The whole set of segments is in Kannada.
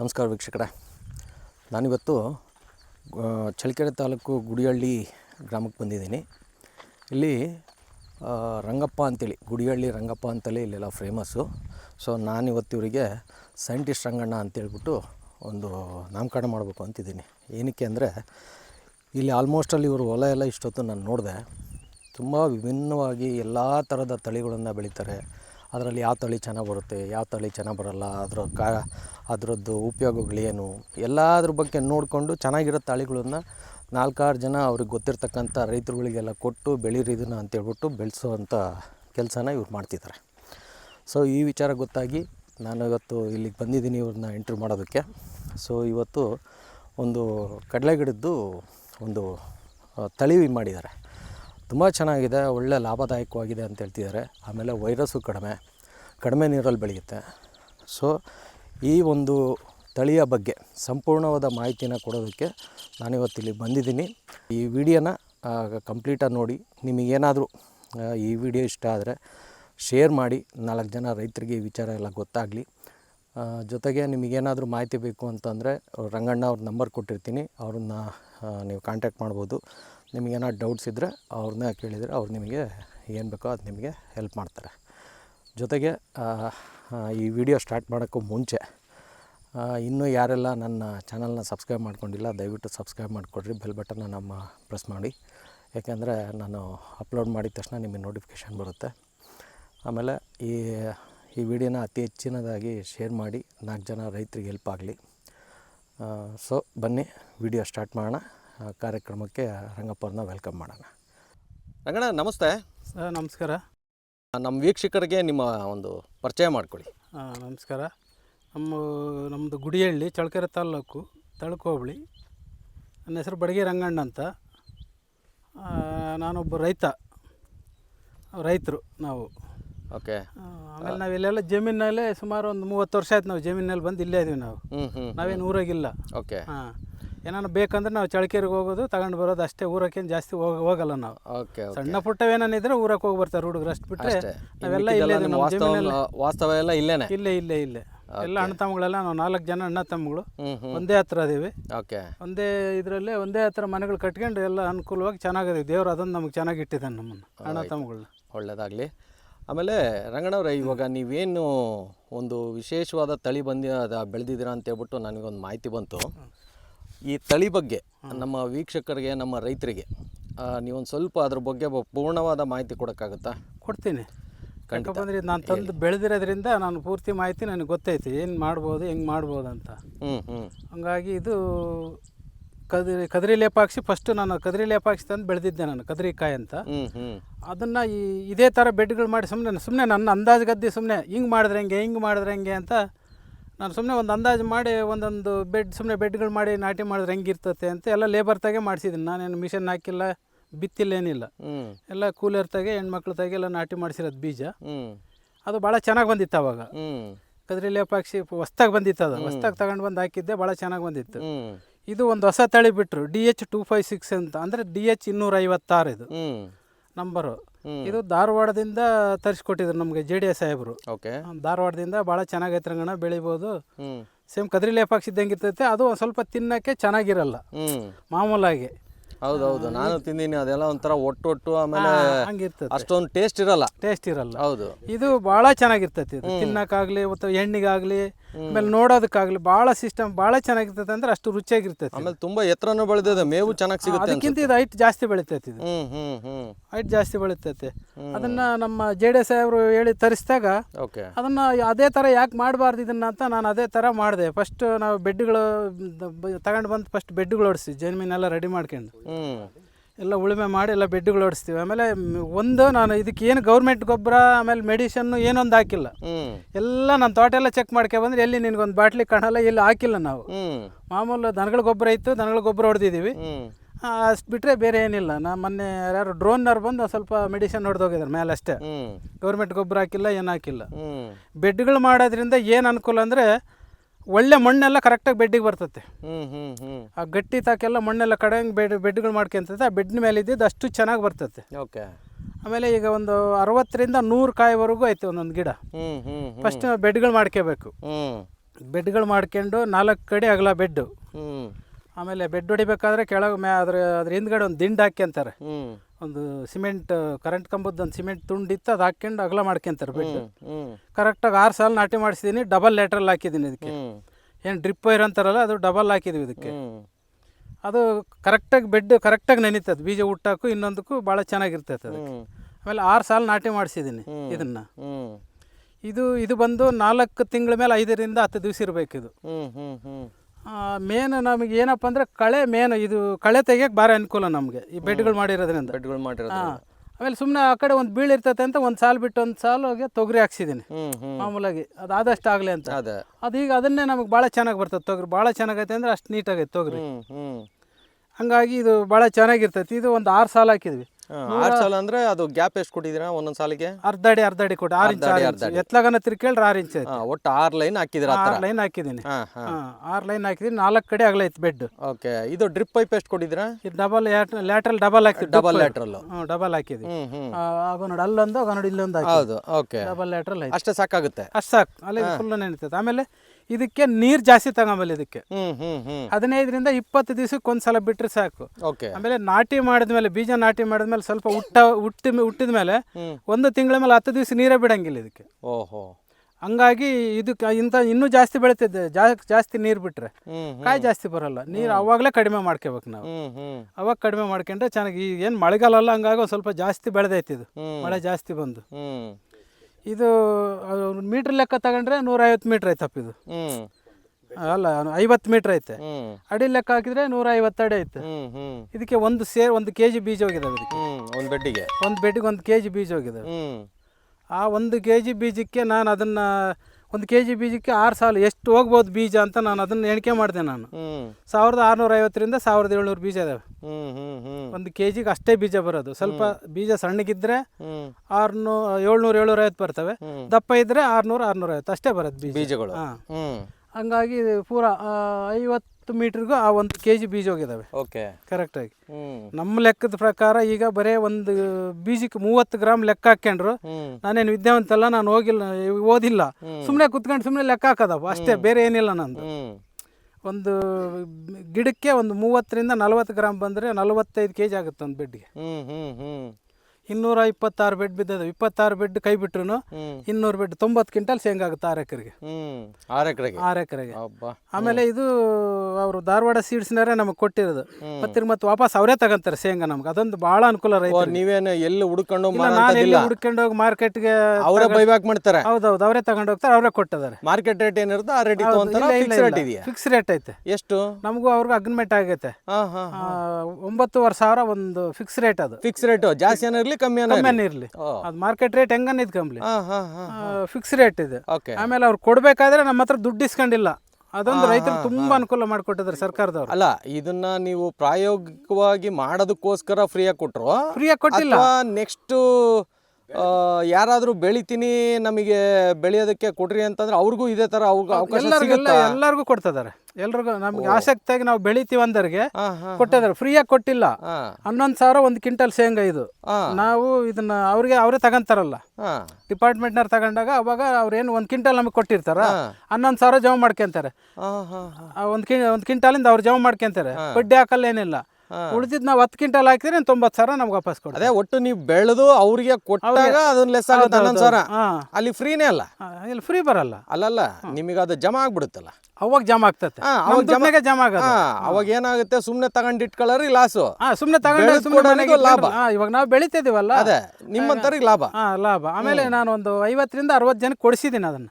ನಮಸ್ಕಾರ ವೀಕ್ಷಕರೇ. ನಾನಿವತ್ತು ಚಳ್ಳಕೆರೆ ತಾಲೂಕು ಗುಡಿಹಳ್ಳಿ ಗ್ರಾಮಕ್ಕೆ ಬಂದಿದ್ದೀನಿ. ಇಲ್ಲಿ ರಂಗಪ್ಪ ಅಂತೇಳಿ, ಗುಡಿಹಳ್ಳಿ ರಂಗಪ್ಪ ಅಂತಲೇ ಇಲ್ಲೆಲ್ಲ ಫೇಮಸ್ಸು ಸೊ ನಾನಿವತ್ತು ಇವರಿಗೆ ಸೈಂಟಿಸ್ಟ್ ರಂಗಣ್ಣ ಅಂತೇಳ್ಬಿಟ್ಟು ಒಂದು ನಾಮಕರಣ ಮಾಡಬೇಕು ಅಂತಿದ್ದೀನಿ. ಏನಕ್ಕೆ ಅಂದರೆ, ಇಲ್ಲಿ ಆಲ್ಮೋಸ್ಟಲ್ಲಿ ಇವರು ಹೊಲ ಎಲ್ಲ ಇಷ್ಟೊತ್ತು ನಾನು ನೋಡಿದೆ. ತುಂಬ ವಿಭಿನ್ನವಾಗಿ ಎಲ್ಲ ಥರದ ತಳಿಗಳನ್ನು ಬೆಳೀತಾರೆ. ಅದರಲ್ಲಿ ಯಾವ ತಳಿ ಚೆನ್ನಾಗಿ ಬರುತ್ತೆ, ಯಾವ ತಳಿ ಚೆನ್ನಾಗಿ ಬರೋಲ್ಲ, ಅದರ ಕಾ, ಅದರದ್ದು ಉಪಯೋಗಗಳೇನು, ಎಲ್ಲದ್ರ ಬಗ್ಗೆ ನೋಡಿಕೊಂಡು ಚೆನ್ನಾಗಿರೋ ತಳಿಗಳನ್ನ ನಾಲ್ಕಾರು ಜನ ಅವ್ರಿಗೆ ಗೊತ್ತಿರ್ತಕ್ಕಂಥ ರೈತರುಗಳಿಗೆಲ್ಲ ಕೊಟ್ಟು ಬೆಳೀರಿ ಅಂತ ಅಂತೇಳ್ಬಿಟ್ಟು ಬೆಳೆಸೋವಂಥ ಕೆಲಸನ ಇವ್ರು ಮಾಡ್ತಿದ್ದಾರೆ. ಸೊ, ಈ ವಿಚಾರ ಗೊತ್ತಾಗಿ ನಾನು ಇವತ್ತು ಇಲ್ಲಿಗೆ ಬಂದಿದ್ದೀನಿ ಇವ್ರನ್ನ ಎಂಟ್ರಿ ಮಾಡೋದಕ್ಕೆ. ಸೊ, ಇವತ್ತು ಒಂದು ಕಡಲೆ ಗಿಡದ್ದು ಒಂದು ತಳಿವಿ ತಳಿ ಮಾಡಿದ್ದಾರೆ. ತುಂಬ ಚೆನ್ನಾಗಿದೆ, ಒಳ್ಳೆ ಲಾಭದಾಯಕವಾಗಿದೆ ಅಂತ ಹೇಳ್ತಿದ್ದಾರೆ. ಆಮೇಲೆ ವೈರಸ್ಸು ಕಡಿಮೆ ಕಡಿಮೆ ನೀರಲ್ಲಿ ಬೆಳೆಯುತ್ತೆ. ಸೊ ಈ ಒಂದು ತಳಿಯ ಬಗ್ಗೆ ಸಂಪೂರ್ಣವಾದ ಮಾಹಿತಿನ ಕೊಡೋದಕ್ಕೆ ನಾನಿವತ್ತು ಇಲ್ಲಿ ಬಂದಿದ್ದೀನಿ. ಈ ವಿಡಿಯೋನ ಕಂಪ್ಲೀಟಾಗಿ ನೋಡಿ, ನಿಮಗೇನಾದರೂ ಈ ವಿಡಿಯೋ ಇಷ್ಟ ಆದರೆ ಶೇರ್ ಮಾಡಿ, ನಾಲ್ಕು ಜನ ರೈತರಿಗೆ ಈ ವಿಚಾರ ಎಲ್ಲ ಗೊತ್ತಾಗಲಿ. ಜೊತೆಗೆ ನಿಮಗೇನಾದರೂ ಮಾಹಿತಿ ಬೇಕು ಅಂತಂದರೆ, ರಂಗಣ್ಣ ಅವ್ರ ನಂಬರ್ ಕೊಟ್ಟಿರ್ತೀನಿ. ಅವ್ರನ್ನ ನೀವು ಕಾಂಟ್ಯಾಕ್ಟ್ ಮಾಡ್ಬೋದು. ನಿಮಗೇನಾದ್ರು ಡೌಟ್ಸ್ ಇದ್ದರೆ ಅವ್ರನ್ನ ಕೇಳಿದರೆ ಅವ್ರು ನಿಮಗೆ ಏನು ಬೇಕೋ ಅದು ನಿಮಗೆ ಹೆಲ್ಪ್ ಮಾಡ್ತಾರೆ. ಜೊತೆಗೆ ಈ ವಿಡಿಯೋ ಸ್ಟಾರ್ಟ್ ಮಾಡೋಕ್ಕೂ ಮುಂಚೆ ಇನ್ನೂ ಯಾರೆಲ್ಲ ನನ್ನ ಚಾನಲ್ನ ಸಬ್ಸ್ಕ್ರೈಬ್ ಮಾಡ್ಕೊಂಡಿಲ್ಲ, ದಯವಿಟ್ಟು ಸಬ್ಸ್ಕ್ರೈಬ್ ಮಾಡಿಕೊಡ್ರಿ ಬೆಲ್ ಬಟನ್ನ ನಮ್ಮ ಪ್ರೆಸ್ ಮಾಡಿ. ಯಾಕೆಂದರೆ ನಾನು ಅಪ್ಲೋಡ್ ಮಾಡಿದ ತಕ್ಷಣ ನಿಮಗೆ ನೋಟಿಫಿಕೇಷನ್ ಬರುತ್ತೆ. ಆಮೇಲೆ ಈ ಈ ವಿಡಿಯೋನ ಅತಿ ಹೆಚ್ಚಿನದಾಗಿ ಶೇರ್ ಮಾಡಿ, ನಾಲ್ಕು ಜನ ರೈತರಿಗೆ ಹೆಲ್ಪ್ ಆಗಲಿ. ಸೊ ಬನ್ನಿ ವಿಡಿಯೋ ಸ್ಟಾರ್ಟ್ ಮಾಡೋಣ. ಕಾರ್ಯಕ್ರಮಕ್ಕೆ ರಂಗಪ್ಪವ್ರನ್ನ ವೆಲ್ಕಮ್ ಮಾಡೋಣ. ರಂಗಣ್ಣ ನಮಸ್ತೆ. ಸರ್ ನಮಸ್ಕಾರ. ನಮ್ಮ ವೀಕ್ಷಕರಿಗೆ ನಿಮ್ಮ ಒಂದು ಪರಿಚಯ ಮಾಡ್ಕೊಳ್ಳಿ. ಹಾಂ ನಮಸ್ಕಾರ. ನಮ್ಮ ನಮ್ಮದು ಗುಡಿಹಳ್ಳಿ ಚಳ್ಳಕೆರೆ ತಾಲ್ಲೂಕು ತಳಕು ಹೋಬಳಿ ನನ್ನ ಹೆಸರು ಬಡಗಿ ರಂಗಣ್ಣ ಅಂತ. ನಾನೊಬ್ಬ ರೈತ. ರೈತರು ನಾವು. ಓಕೆ. ಆಮೇಲೆ ನಾವು ಇಲ್ಲೆಲ್ಲ ಜಮೀನಲ್ಲೇ ಸುಮಾರು ಒಂದು ಮೂವತ್ತು ವರ್ಷ ಆಯ್ತು ನಾವು ಜಮೀನಲ್ಲಿ ಬಂದು ಇಲ್ಲೇ ಇದೀವಿ ನಾವು. ನಾವೇನು ಊರಾಗಿಲ್ಲ. ಓಕೆ. ಹಾಂ. ಏನಾನ ಬೇಕಂದ್ರೆ ನಾವು ಚಳಕೇರಿಗೆ ಹೋಗೋದು ತಗೊಂಡು ಬರೋದು ಅಷ್ಟೇ. ಊರಕ್ಕೇನು ಜಾಸ್ತಿ ಹೋಗ ಹೋಗಲ್ಲ ನಾವು. ಓಕೆ ಸಣ್ಣ ಪುಟ್ಟವೇನಿದ್ರೆ ಊರಕ್ಕೆ ಹೋಗಿ ಬರ್ತಾರೆ ಹುಡುಗರು ಅಷ್ಟು ಬಿಟ್ಟರೆ ನಾವೆಲ್ಲ ಇಲ್ಲೇ ನಿಮ್ಮ ವಾಸ್ತವ ಎಲ್ಲ ಇಲ್ಲೇನೆ? ಇಲ್ಲೇ ಇಲ್ಲೇ ಇಲ್ಲೇ. ಎಲ್ಲ ಅಣ್ಣ ತಮ್ಮಗಳೆಲ್ಲ ನಾವು ನಾಲ್ಕು ಜನ ಅಣ್ಣ ತಮ್ಮಗಳು. ಒಂದೇ ಹತ್ರ ಅದೀವಿ. ಓಕೆ. ಒಂದೇ ಇದರಲ್ಲೇ ಒಂದೇ ಹತ್ರ ಮನೆಗಳು ಕಟ್ಕೊಂಡು ಎಲ್ಲ ಅನುಕೂಲವಾಗಿ ಚೆನ್ನಾಗಿದೆ ದೇವ್ರು ಅದನ್ನು ನಮ್ಗೆ ಚೆನ್ನಾಗಿ ಇಟ್ಟಿದ್ದಾನೆ ನಮ್ಮನ್ನು ಅಣ್ಣ ತಮ್ಮಗಳನ್ನ ಒಳ್ಳೆಯದಾಗಲಿ ಆಮೇಲೆ ರಂಗಣ್ಣವ್ರೆ ಇವಾಗ ನೀವೇನು ಒಂದು ವಿಶೇಷವಾದ ತಳಿ ಬಂದಿ ಅದ ಬೆಳೆದಿದ್ದೀರಾ ಅಂತ ಹೇಳ್ಬಿಟ್ಟು ನನಗೊಂದು ಮಾಹಿತಿ ಬಂತು. ಈ ತಳಿ ಬಗ್ಗೆ ನಮ್ಮ ವೀಕ್ಷಕರಿಗೆ ನಮ್ಮ ರೈತರಿಗೆ ನೀವೊಂದು ಸ್ವಲ್ಪ ಅದ್ರ ಬಗ್ಗೆ ಪೂರ್ಣವಾದ ಮಾಹಿತಿ ಕೊಡೋಕ್ಕಾಗುತ್ತಾ? ಕೊಡ್ತೀನಿ. ಬಂದ್ರೆ ನಾನು ತಂದು ಬೆಳೆದಿರೋದ್ರಿಂದ ನಾನು ಪೂರ್ತಿ ಮಾಹಿತಿ ನನಗೆ ಗೊತ್ತೈತಿ. ಏನು ಮಾಡ್ಬೋದು ಹೆಂಗೆ ಮಾಡ್ಬೋದು ಅಂತ. ಹ್ಞೂ ಹ್ಞೂ ಹಂಗಾಗಿ ಇದು ಕದ್ರಿ ಕದ್ರಿ ಲೇಪಾಕ್ಷಿ ಫಸ್ಟ್ ನಾನು ಕದ್ರಿ ಲೇಪಾಕ್ಷಿ ತಂದು ಬೆಳೆದಿದ್ದೆ ನಾನು ಕದ್ರಿಕಾಯಿ ಅಂತ. ಅದನ್ನು ಈ ಇದೇ ಥರ ಬೆಡ್ಗಳು ಮಾಡಿ ಸುಮ್ಮನೆ ಸುಮ್ಮನೆ ನನ್ನ ಅಂದಾಜು ಗದ್ದೆ ಸುಮ್ಮನೆ ಹಿಂಗೆ ಮಾಡಿದ್ರೆ ಹೆಂಗೆ ಹಿಂಗೆ ಮಾಡಿದ್ರೆ ಹೆಂಗೆ ಅಂತ ನಾನು ಸುಮ್ಮನೆ ಒಂದು ಅಂದಾಜು ಮಾಡಿ ಒಂದೊಂದು ಬೆಡ್ ಸುಮ್ಮನೆ ಬೆಡ್ಗಳು ಮಾಡಿ ನಾಟಿ ಮಾಡಿದ್ರೆ ಹೆಂಗಿರ್ತತೆ ಅಂತ ಎಲ್ಲ ಲೇಬರ್ ತಾಗೆ ಮಾಡಿಸಿದ್ದೀನಿ ನಾನೇನು ಮಿಷನ್ ಹಾಕಿಲ್ಲ ಬಿತ್ತಿಲ್ಲ ಏನಿಲ್ಲ. ಎಲ್ಲ ಕೂಲರ್ ತಾಗೆ ಹೆಣ್ಮಕ್ಳ ತಾಗೆ ಎಲ್ಲ ನಾಟಿ ಮಾಡಿಸಿರೋದು ಬೀಜ. ಅದು ಭಾಳ ಚೆನ್ನಾಗಿ ಬಂದಿತ್ತು ಅವಾಗ. ಕದ್ರಿ ಲೇಪಾಕ್ಷಿ ಹೊಸ್ದಾಗಿ ಬಂದಿತ್ತು ಅದು. ಹೊಸ್ದಾಗಿ ತಗೊಂಡು ಬಂದು ಹಾಕಿದ್ದೆ ಭಾಳ ಚೆನ್ನಾಗಿ ಬಂದಿತ್ತು. ಇದು ಒಂದು ಹೊಸ ತಳಿ ಬಿಟ್ಟರು D H two five six ಅಂತ. ಅಂದರೆ ಡಿ ಎಚ್ ಇನ್ನೂರ ಐವತ್ತಾರು ಇದು ನಂಬರು. ಇದು ಧಾರವಾಡದಿಂದ ತರಿಸ್ಕೊಟ್ಟಿದ್ರು ನಮಗೆ ಜೆ ಡಿ ಎಸ್ ಸಾಹೇಬರು. ಓಕೆ. ಧಾರವಾಡದಿಂದ ಭಾಳ ಚೆನ್ನಾಗೈತೆ ರಂಗಣ ಬೆಳಿಬೋದು. ಸೇಮ್ ಕದ್ರಿ ಲೇಪ್ ಇದ್ದಂಗೆ ಇರ್ತೈತೆ ಅದು ಒಂದು ಸ್ವಲ್ಪ ತಿನ್ನಕ್ಕೆ ಚೆನ್ನಾಗಿರಲ್ಲ. ಮಾಮೂಲಾಗಿ. ಹೌದೌದು ನಾನು ತಿಂದೀನಿ ಅದೆಲ್ಲ ಒಂಥರ ಒಟ್ಟು ಒಟ್ಟು ಆಮೇಲೆ ಅಷ್ಟೊಂದು ಟೇಸ್ಟ್ ಇರಲ್ಲ. ಟೇಸ್ಟ್ ಇರಲ್ಲ. ಹೌದು. ಇದು ಭಾಳ ಚೆನ್ನಾಗಿರ್ತೈತಿ ತಿನ್ನಕ್ಕಾಗ್ಲಿ ಮತ್ತು ಎಣ್ಣಿಗಾಗ್ಲಿ ಆಮೇಲೆ ನೋಡೋದಕ್ಕಾಗ್ಲಿ ಭಾಳ ಸಿಸ್ಟಮ್ ಭಾಳ ಚೆನ್ನಾಗಿರ್ತದೆ ಅಂದ್ರೆ ಅಷ್ಟು ರುಚಿಯಾಗಿರ್ತದೆ ಆಮೇಲೆ ತುಂಬಾ ಎತ್ತರನೂ ಬೆಳೆದಿದೆ ಮೇವು ಚೆನ್ನಾಗಿ ಸಿಗುತ್ತೆ ಅದಕ್ಕಿಂತ ಇದು ಹೈಟ್ ಜಾಸ್ತಿ ಬೆಳಿತೈತಿ ಇದು. ಹ್ಮ್ ಹ್ಮ್ ಹ್ಮ್. ಹೈಟ್ ಜಾಸ್ತಿ ಬೆಳಿತೈತೆ. ಅದನ್ನ ನಮ್ಮ ಜೆ ಡಿ ಎಸ್ ಸಾಹೇಬರು ಹೇಳಿ ತರಿಸಿದಾಗ ಓಕೆ. ಅದನ್ನು ಅದೇ ತರ ಯಾಕೆ ಮಾಡಬಾರ್ದು ಇದನ್ನ ಅಂತ ನಾನು ಅದೇ ತರ ಮಾಡಿದೆ. ಫಸ್ಟ್ ನಾವು ಬೆಡ್ಗಳು ತಗೊಂಡು ಬಂದು ಫಸ್ಟ್ ಬೆಡ್ಗಳು ಹೊಡಿಸಿ ಜಮೀನೆಲ್ಲ ರೆಡಿ ಮಾಡ್ಕೊಂಡು. ಹ್ಮ್. ಎಲ್ಲ ಉಳುಮೆ ಮಾಡಿ ಎಲ್ಲ ಬೆಡ್ಗಳು ಹೊಡಿಸ್ತೀವಿ ಆಮೇಲೆ ಒಂದು ನಾನು ಇದಕ್ಕೆ ಏನು ಗೌರ್ಮೆಂಟ್ ಗೊಬ್ಬರ ಆಮೇಲೆ ಮೆಡಿಷನ್ನು ಏನೊಂದು ಹಾಕಿಲ್ಲ. ಎಲ್ಲ ನನ್ನ ತೋಟ ಎಲ್ಲ ಚೆಕ್ ಮಾಡ್ಕೊ ಬಂದ್ರೆ ಎಲ್ಲಿ ನಿನಗೊಂದು ಬಾಟ್ಲಿ ಕಾಣಲ್ಲ ಎಲ್ಲಿ ಹಾಕಿಲ್ಲ ನಾವು. ಮಾಮೂಲು ದನಗಳ ಗೊಬ್ಬರ ಇತ್ತು ದನಗಳ ಗೊಬ್ಬರ ಹೊಡೆದಿದ್ದೀವಿ. ಅಷ್ಟು ಬಿಟ್ಟರೆ ಬೇರೆ ಏನಿಲ್ಲ. ನಾ ಮೊನ್ನೆ ಯಾರು ಡ್ರೋನ್ನವ್ರು ಬಂದು ಸ್ವಲ್ಪ ಮೆಡಿಸಿನ್ ಹೊಡೆದೋಗಿದ್ದಾರೆ ಮೇಲೆ ಅಷ್ಟೇ. ಗೌರ್ಮೆಂಟ್ ಗೊಬ್ಬರ ಹಾಕಿಲ್ಲ ಏನು ಹಾಕಿಲ್ಲ. ಬೆಡ್ಗಳು ಮಾಡೋದ್ರಿಂದ ಏನು ಅನುಕೂಲ ಅಂದರೆ ಒಳ್ಳೆ ಮಣ್ಣೆಲ್ಲ ಕರೆಕ್ಟಾಗಿ ಬೆಡ್ಡಿಗೆ ಬರ್ತದೆ ಆ ಗಟ್ಟಿ ತಾಕೆಲ್ಲ ಮಣ್ಣೆಲ್ಲ ಕಡೆಯಂಗೆ ಬೆಡ್ ಬೆಡ್ಗಳು ಮಾಡ್ಕೊಂತೈತೆ ಆ ಬೆಡ್ ಮೇಲೆ ಇದ್ದಿದ್ದು ಅಷ್ಟು ಚೆನ್ನಾಗಿ ಬರ್ತೈತೆ. ಓಕೆ. ಆಮೇಲೆ ಈಗ ಒಂದು ಅರವತ್ತರಿಂದ ನೂರು ಕಾಯಿವರೆಗೂ ಐತೆ ಒಂದೊಂದು ಗಿಡ. ಫಸ್ಟ್ ಬೆಡ್ಗಳು ಮಾಡ್ಕೋಬೇಕು. ಬೆಡ್ಗಳು ಮಾಡ್ಕೊಂಡು ನಾಲ್ಕು ಕಡೆ ಅಗಲ ಬೆಡ್ಡು. ಆಮೇಲೆ ಬೆಡ್ ಹೊಡಿಬೇಕಾದ್ರೆ ಕೆಳಗೆ ಮ್ಯಾ ಅದ್ರ ಅದ್ರ ಹಿಂದ್ಗಡೆ ಒಂದು ದಿಂಡು ಹಾಕ್ಯಂತಾರೆ ಒಂದು ಸಿಮೆಂಟ್ ಕರೆಂಟ್ ಕಂಬದ್ದು ಒಂದು ಸಿಮೆಂಟ್ ತುಂಡಿತ್ತು ಅದು ಹಾಕ್ಕೊಂಡು ಅಗಲ ಮಾಡ್ಕೊಂತಾರೆ ಬೆಡ್ ಹ್ಞೂ ಕರೆಕ್ಟಾಗಿ ಆರು ಸಾಲ ನಾಟಿ ಮಾಡಿಸಿದ್ದೀನಿ ಡಬಲ್ ಲೆಟ್ರಲ್ಲಿ ಹಾಕಿದ್ದೀನಿ ಇದಕ್ಕೆ ಏನು ಡ್ರಿಪ್ ವೈರ್ ಅಂತಾರಲ್ಲ ಅದು ಡಬಲ್ ಹಾಕಿದ್ವಿ ಇದಕ್ಕೆ ಅದು ಕರೆಕ್ಟಾಗಿ ಬೆಡ್ ಕರೆಕ್ಟಾಗಿ ನೆನೀತದೆ ಬೀಜ ಹುಟ್ಟಕ್ಕೂ ಇನ್ನೊಂದಕ್ಕೂ ಭಾಳ ಚೆನ್ನಾಗಿರ್ತೈತೆ ಅದಕ್ಕೆ ಆಮೇಲೆ ಆರು ಸಾಲ ನಾಟಿ ಮಾಡಿಸಿದ್ದೀನಿ ಇದನ್ನು. ಇದು ಇದು ಬಂದು ನಾಲ್ಕು ತಿಂಗಳ ಮೇಲೆ ಐದರಿಂದ ಹತ್ತು ದಿವಸ ಇರಬೇಕು ಇದು ಮೇನ್ ನಮಗೆ ಏನಪ್ಪ ಅಂದ್ರೆ ಕಳೆ ಮೇನ್ ಇದು ಕಳೆ ತೆಗಿಯೋಕೆ ಭಾರಿ ಅನುಕೂಲ ನಮಗೆ. ಈ ಬೆಡ್ಗಳು ಮಾಡಿರೋದ್ರಿಂದ. ಬೆಡ್ಗಳು ಮಾಡಿರೋದು ಹಾಂ. ಆಮೇಲೆ ಸುಮ್ಮನೆ ಆ ಕಡೆ ಒಂದು ಬೀಳು ಇರ್ತೈತೆ ಅಂತ ಒಂದು ಸಾಲು ಬಿಟ್ಟು ಒಂದು ಹೋಗಿ ತೊಗರಿ ಹಾಕ್ಸಿದ್ದೀನಿ. ಮಾಮೂಲಾಗಿ. ಅದು ಆದಷ್ಟು ಆಗಲಿ ಅಂತ. ಅದೇ. ಅದು ಈಗ ಅದನ್ನೇ ನಮಗೆ ಭಾಳ ಚೆನ್ನಾಗಿ ಬರ್ತದೆ ತೊಗರಿ. ಭಾಳ ಚೆನ್ನಾಗೈತೆ ಅಂದರೆ ಅಷ್ಟು ನೀಟಾಗೈತೆ ತೊಗರಿ. ಹಂಗಾಗಿ ಇದು ಭಾಳ ಚೆನ್ನಾಗಿರ್ತೈತಿ. ಇದು ಒಂದು ಆರು ಸಾಲ ಹಾಕಿದ್ವಿ. ಆರು ಸಾಲ ಅಂದ್ರೆ ಅದು ಗ್ಯಾಪ್ ಎಷ್ಟು ಕೊಟ್ಟಿದ್ದೀರಾ ಒಂದೊಂದು ಸಾಲಿಗೆ? ಅರ್ಧ ಅಡಿ ಅರ್ಧ ಅಡಿ ಕೊಟ್ಟು ಆರು ಇಂಚ್. ಆರು ಇಂಚ್ ಎತ್ಲಾಗನ ತಿರ್ಕೇಳ್ರೆ ಆರು ಇಂಚ್ ಐತೆ ಹಾಂ ಒಟ್ಟು ಆರು ಲೈನ್ ಥರ ಆರು ಲೈನ್ ಹಾಕಿದ್ದೀನಿ. ಹಾ ಹಾ. ಆರು ಲೈನ್ ಹಾಕಿದ್ದೀನಿ ನಾಲ್ಕು ಕಡೆ ಆಗಲೈತೆ ಬೆಡ್. ಓಕೆ ಇದು ಡ್ರಿಪ್ ಪೈಪ್ ಎಷ್ಟು ಕೊಟ್ಟಿದ್ದೀರಾ? ಇದು ಡಬಲ್ ಲ್ಯಾಟ್ರಲ್ ಡಬಲ್ ಹಾಕ್ತಿವಿ ಡಬಲ್ ಲ್ಯಾಟ್ರಲ್. ಡಬಲ್ ಹಾಕಿದ್ವಿ ಆಗ ನೋಡಿ ಅಲ್ಲೊಂದು ಆಗ ನೋಡಿ ಇಲ್ಲೊಂದು ಹಾಕಿ ಹೌದು ಓಕೆ. ಡಬಲ್ ಲ್ಯಾಟ್ರಲ್ ಐತೆ ಅಷ್ಟೇ ಸಾಕಾಗುತ್ತೆ. ಅಷ್ಟು ಸಾಕು. ಅಲ್ಲಿ ಫುಲ್ ನೆನೀತದೆ ಆಮೇಲೆ ಇದಕ್ಕೆ ನೀರು ಜಾಸ್ತಿ ತಗೊಂಬಲ್ಲ ಇದಕ್ಕೆ. ಹದಿನೈದರಿಂದ ಇಪ್ಪತ್ತು ದಿವಸಕ್ಕೆ ಒಂದ್ಸಲ ಬಿಟ್ಟರೆ ಸಾಕು. ಓಕೆ. ಆಮೇಲೆ ನಾಟಿ ಮಾಡಿದ್ಮೇಲೆ ಬೀಜ ನಾಟಿ ಮಾಡಿದ್ಮೇಲೆ ಸ್ವಲ್ಪ ಹುಟ್ಟ ಹುಟ್ಟಿ ಹುಟ್ಟಿದ ಮೇಲೆ ಒಂದು ತಿಂಗಳ ಮೇಲೆ ಹತ್ತು ದಿವಸ ನೀರೇ ಬಿಡಂಗಿಲ್ಲ ಇದಕ್ಕೆ. ಓಹೋ. ಹಂಗಾಗಿ ಇದಕ್ಕೆ ಇಂಥ ಇನ್ನೂ ಜಾಸ್ತಿ ಬೆಳೀತಿದ್ದೆ ಜಾಸ್ತಿ ನೀರು ಬಿಟ್ಟರೆ ಹ್ಞೂ ಕಾಯಿ ಜಾಸ್ತಿ ಬರಲ್ಲ. ನೀರು ಅವಾಗಲೇ ಕಡಿಮೆ ಮಾಡ್ಕೋಬೇಕು ನಾವು. ಅವಾಗ ಕಡಿಮೆ ಮಾಡ್ಕೊಂಡ್ರೆ ಚೆನ್ನಾಗಿ ಈಗ ಏನು ಮಳೆಗಾಲ ಅಲ್ಲ ಹಂಗಾಗಿ ಸ್ವಲ್ಪ ಜಾಸ್ತಿ ಬೆಳೆದೈತಿ ಇದು. ಮಳೆ ಜಾಸ್ತಿ ಬಂದು. ಇದು ಮೀಟ್ರ್ ಲೆಕ್ಕ ತಗೊಂಡ್ರೆ ನೂರೈವತ್ತು ಮೀಟ್ರ್ ಐತಪ್ಪ ಇದು. ಅಲ್ಲ ಐವತ್ತು ಮೀಟ್ರ್ ಐತೆ. ಅಡಿ ಲೆಕ್ಕ ಹಾಕಿದ್ರೆ ನೂರ ಐವತ್ತು ಅಡಿ ಐತೆ. ಇದಕ್ಕೆ ಒಂದು ಸೇರ್ ಒಂದು ಕೆ ಜಿ ಬೀಜ ಹೋಗಿದೆ ಇದಕ್ಕೆ. ಹ್ಞೂ ಒಂದು ಬೆಡ್ಡಿಗೆ. ಒಂದು ಬೆಡ್ಗೆ ಒಂದು ಕೆ ಜಿ ಬೀಜ ಹೋಗಿದೆ ಆ ಒಂದು ಕೆ ಜಿ ಬೀಜಕ್ಕೆ ನಾನು ಅದನ್ನು ಒಂದು ಕೆ ಜಿ ಬೀಜಕ್ಕೆ ಆರು ಸಾಲು ಎಷ್ಟು ಹೋಗ್ಬೋದು ಬೀಜ ಅಂತ ನಾನು ಅದನ್ನು ಎಣಿಕೆ ಮಾಡಿದೆ ನಾನು. ಸಾವಿರದ ಆರುನೂರ ಐವತ್ತರಿಂದ ಸಾವಿರದ ಏಳ್ನೂರು ಬೀಜ ಇದಾವೆ. ಒಂದು ಕೆ ಜಿಗೆ ಅಷ್ಟೇ ಬೀಜ ಬರೋದು. ಸ್ವಲ್ಪ ಬೀಜ ಸಣ್ಣಗಿದ್ರೆ ಆರ್ನೂ ಏಳ್ನೂರ ಏಳ್ನೂರು ಐವತ್ತು ಬರ್ತವೆ ದಪ್ಪ ಇದ್ರೆ ಆರ್ನೂರ ಆರ್ನೂರ ಐವತ್ತು ಅಷ್ಟೇ ಬರುತ್ತೆ ಬೀಜಗಳು. ಹಾಂ. ಹಂಗಾಗಿ ಪೂರ ಐವತ್ತು ಮೀಟ್ರಿಗೂ ಆ ಒಂದು ಕೆ ಜಿ ಬೀಜ ಹೋಗಿದಾವೆ. ಓಕೆ. ಕರೆಕ್ಟಾಗಿ. ನಮ್ಮ ಲೆಕ್ಕದ ಪ್ರಕಾರ ಈಗ ಬರೇ ಒಂದು ಬೀಜಕ್ಕೆ ಮೂವತ್ತು ಗ್ರಾಮ್ ಲೆಕ್ಕ ಹಾಕೊಂಡ್ರು ನಾನೇನು ವಿದ್ಯಾವಂತಲ್ಲ ನಾನು ಹೋಗಿಲ್ಲ ಓದಿಲ್ಲ. ಸುಮ್ಮನೆ ಕುತ್ಕೊಂಡು ಸುಮ್ಮನೆ ಲೆಕ್ಕ ಹಾಕೋದವ. ಅಷ್ಟೇ ಬೇರೆ ಏನಿಲ್ಲ ನಂದು. ಒಂದು ಗಿಡಕ್ಕೆ ಒಂದು ಮೂವತ್ತರಿಂದ ನಲವತ್ತು ಗ್ರಾಮ್ ಬಂದರೆ ನಲವತ್ತೈದು ಕೆ ಜಿ ಆಗುತ್ತೆ ಒಂದು ಬೆಡ್ಗೆ ಹ್ಞೂ ಹ್ಞೂ ಹ್ಞೂ ಇನ್ನೂರ ಇಪ್ಪತ್ತಾರು ಬೆಡ್ ಬಿದ್ದದ ಇಪ್ಪತ್ತಾರು ಬೆಡ್ ಕೈ ಬಿಟ್ರು ಇನ್ನೂರು ಬೆಡ್ ತೊಂಬತ್ತು ಕ್ವಿಂಟಲ್ ಶೇಂಗಾ ಆಗುತ್ತೆ ಆರು ಎಕರೆಗೆ. ಆರು ಎಕರೆಗೆ? ಆರು ಎಕರೆಗೆ. ಆಮೇಲೆ ಇದು ಅವರು ಧಾರವಾಡ ಸೀಡ್ಸ್ನವರೇ ನಮಗೆ ಕೊಟ್ಟಿರೋದು. ಮತ್ತೆ ಮತ್ತೆ ವಾಪಸ್ ಅವರೇ ತಗೊಂತಾರೆ ಶೇಂಗಾ ನಮ್ಗೆ. ಅದೊಂದು ಬಹಳ ಅನುಕೂಲ ರೈತ ನೀವೇನು ಎಲ್ಲಿ ಹುಡ್ಕೊಂಡು ನಾನು ಎಲ್ಲಿ ಹುಡ್ಕೊಂಡು ಹೋಗಿ ಮಾರ್ಕೆಟ್ಗೆ ಅವರೇ ಬೈಬ್ಯಾಕ್ ಮಾಡ್ತಾರೆ. ಹೌದೌದು ಅವರೇ ತಗೊಂಡು ಹೋಗ್ತಾರೆ ಅವರೇ ಕೊಟ್ಟಿದ್ದಾರೆ. ಮಾರ್ಕೆಟ್ ರೇಟ್ ಏನಿರುತ್ತೆ ಆ ರೇಟ್ ಇದೆಯಾ? ಫಿಕ್ಸ್ ರೇಟ್ ಐತೆ. ಎಷ್ಟು? ನಮಗೂ ಅವ್ರಿಗೆ ಅಗ್ರಿಮೆಂಟ್ ಆಗೈತೆ. ಒಂಬತ್ತುವರೆ ಸಾವಿರ ಒಂದು ಫಿಕ್ಸ್ ರೇಟ್ ಅದು. ಫಿಕ್ಸ್ ರೇಟ್ ಜಾಸ್ತಿ ಏನೋ ಇರಲಿ ಕಮ್ಮಿ ಇರಲಿ ಅದು ಮಾರ್ಕೆಟ್ ರೇಟ್ ಹೆಂಗನ್ನ ಇದು ಹಾಂ ಫಿಕ್ಸ್ ರೇಟ್ ಇದೆ. ಆಮೇಲೆ ಅವ್ರು ಕೊಡ್ಬೇಕಾದ್ರೆ ನಮ್ಮ ಹತ್ರ ದುಡ್ಡು ಇಸ್ಕೊಂಡಿಲ್ಲ. ಅದೊಂದು ರೈತರು ತುಂಬಾ ಅನುಕೂಲ ಮಾಡಿಕೊಟ್ಟಿದ್ದಾರೆ ಸರ್ಕಾರದವ್ರು. ಅಲ್ಲ ಇದನ್ನ ನೀವು ಪ್ರಾಯೋಗಿಕವಾಗಿ ಮಾಡೋದಕ್ಕೋಸ್ಕರ ಫ್ರೀಯಾಗಿ ಕೊಟ್ಟರು ಫ್ರೀಯಾಗಿ ಕೊಟ್ಟಿಲ್ಲ. ನೆಕ್ಸ್ಟ್ ಯಾರಾದರೂ ಬೆಳಿತೀನಿ ನಮಗೆ ಬೆಳೆಯೋದಕ್ಕೆ ಕೊಡ್ರಿ ಅಂತಂದ್ರೆ ಅವ್ರಿಗೂ ಇದೇ ಥರ ಅವ್ರಿಗೆ ಅವಕಾಶ ಸಿಗುತ್ತಾ? ಎಲ್ಲರಿಗೂ ಕೊಡ್ತಿದ್ದಾರೆ. ಎಲ್ರಿಗೂ ನಮ್ಗೆ ಆಸಕ್ತಿಯಾಗಿ ನಾವು ಬೆಳಿತೀವಿ ಅಂದವ್ರಿಗೆ ಹಾಂ ಫ್ರೀ ಕೊಟ್ಟಿದ್ದಾರೆ. ಫ್ರೀಯಾಗಿ ಕೊಟ್ಟಿಲ್ಲ. ಹಾಂ. ಹನ್ನೊಂದು ಸಾವಿರ ಒಂದು ಕ್ವಿಂಟಲ್ ಶೇಂಗಾ ಇದು. ಹಾಂ. ನಾವು ಇದನ್ನ ಅವ್ರಿಗೆ ಅವರೇ ತಗೊಂತಾರಲ್ಲ. ಡಿಪಾರ್ಟ್ಮೆಂಟ್ ಡಿಪಾರ್ಟ್ಮೆಂಟ್ನವ್ರು ತಗೊಂಡಾಗ ಅವಾಗ ಅವ್ರೇನು ಒಂದು ಕ್ವಿಂಟಲ್ ನಮಗೆ ಕೊಟ್ಟಿರ್ತಾರ. ಹನ್ನೊಂದು ಸಾವಿರ ಜಮಾ ಮಾಡ್ಕೊಂತಾರೆ. ಒಂದ್ ಹಾಂ ಹಾಂ. ಆ ಒಂದು ಕಿ ಒಂದು ಕ್ವಿಂಟಾಲಿಂದ ಅವ್ರು ಜಮಾ ಮಾಡ್ಕೊಂತಾರೆ. ಬಡ್ಡಿ ಹಾಕಲ್ಲ ಏನಿಲ್ಲ. ಹಾ. ನಾವ್ ಹತ್ತು ಕ್ವಿಂಟಲ್ ಹಾಕಿದ್ರೆ ತೊಂಬತ್ತು ಸಾವಿರ ನಮ್ಗೆ ವಾಪಸ್ ಕೊಡ್ತಾರೆ. ಅದೇ ಒಟ್ಟು ನೀವು ಬೆಳೆದು ಅವ್ರಿಗೆ ಕೊಟ್ಟಾಗ ಅದನ್ನ ಲೆಸ್ ಆಗುತ್ತೆ ಹನ್ನೊಂದು ಸಾವಿರ. ಅಲ್ಲಿ ಫ್ರೀನೇ ಅಲ್ಲ. ಇಲ್ಲಿ ಫ್ರೀ ಬರಲ್ಲ. ಅಲ್ಲಲ್ಲ ನಿಮಗೆ ಅದು ಜಮಾ ಆಗ್ಬಿಡುತ್ತಲ್ಲ. ಅವಾಗ ಜಮಾ ಆಗ್ತತೆ. ಹಾ, ಅವಾಗ ಜಮಾ- ಅವಾಗ ಏನಾಗುತ್ತೆ ಸುಮ್ಮನೆ ತಗೊಂಡು ಇಟ್ಕೊಳ್ಳೋರಿ ಲಾಸು ಹಾ ಸುಮ್ಮನೆ ತಗೊಂಡು ಲಾಭ. ಇವಾಗ ನಾವು ಬೆಳಿತಿದೀವಲ್ಲ. ಅದೇ ನಿಮ್ಮಂತರಿಗೆ ಲಾಭ. ಲಾಭ. ಆಮೇಲೆ ನಾನು ಒಂದು ಐವತ್ತರಿಂದ ಅರವತ್ತು ಜನಕ್ಕೆ ಕೊಡಿಸಿದ್ದೀನಿ ಅದನ್ನ.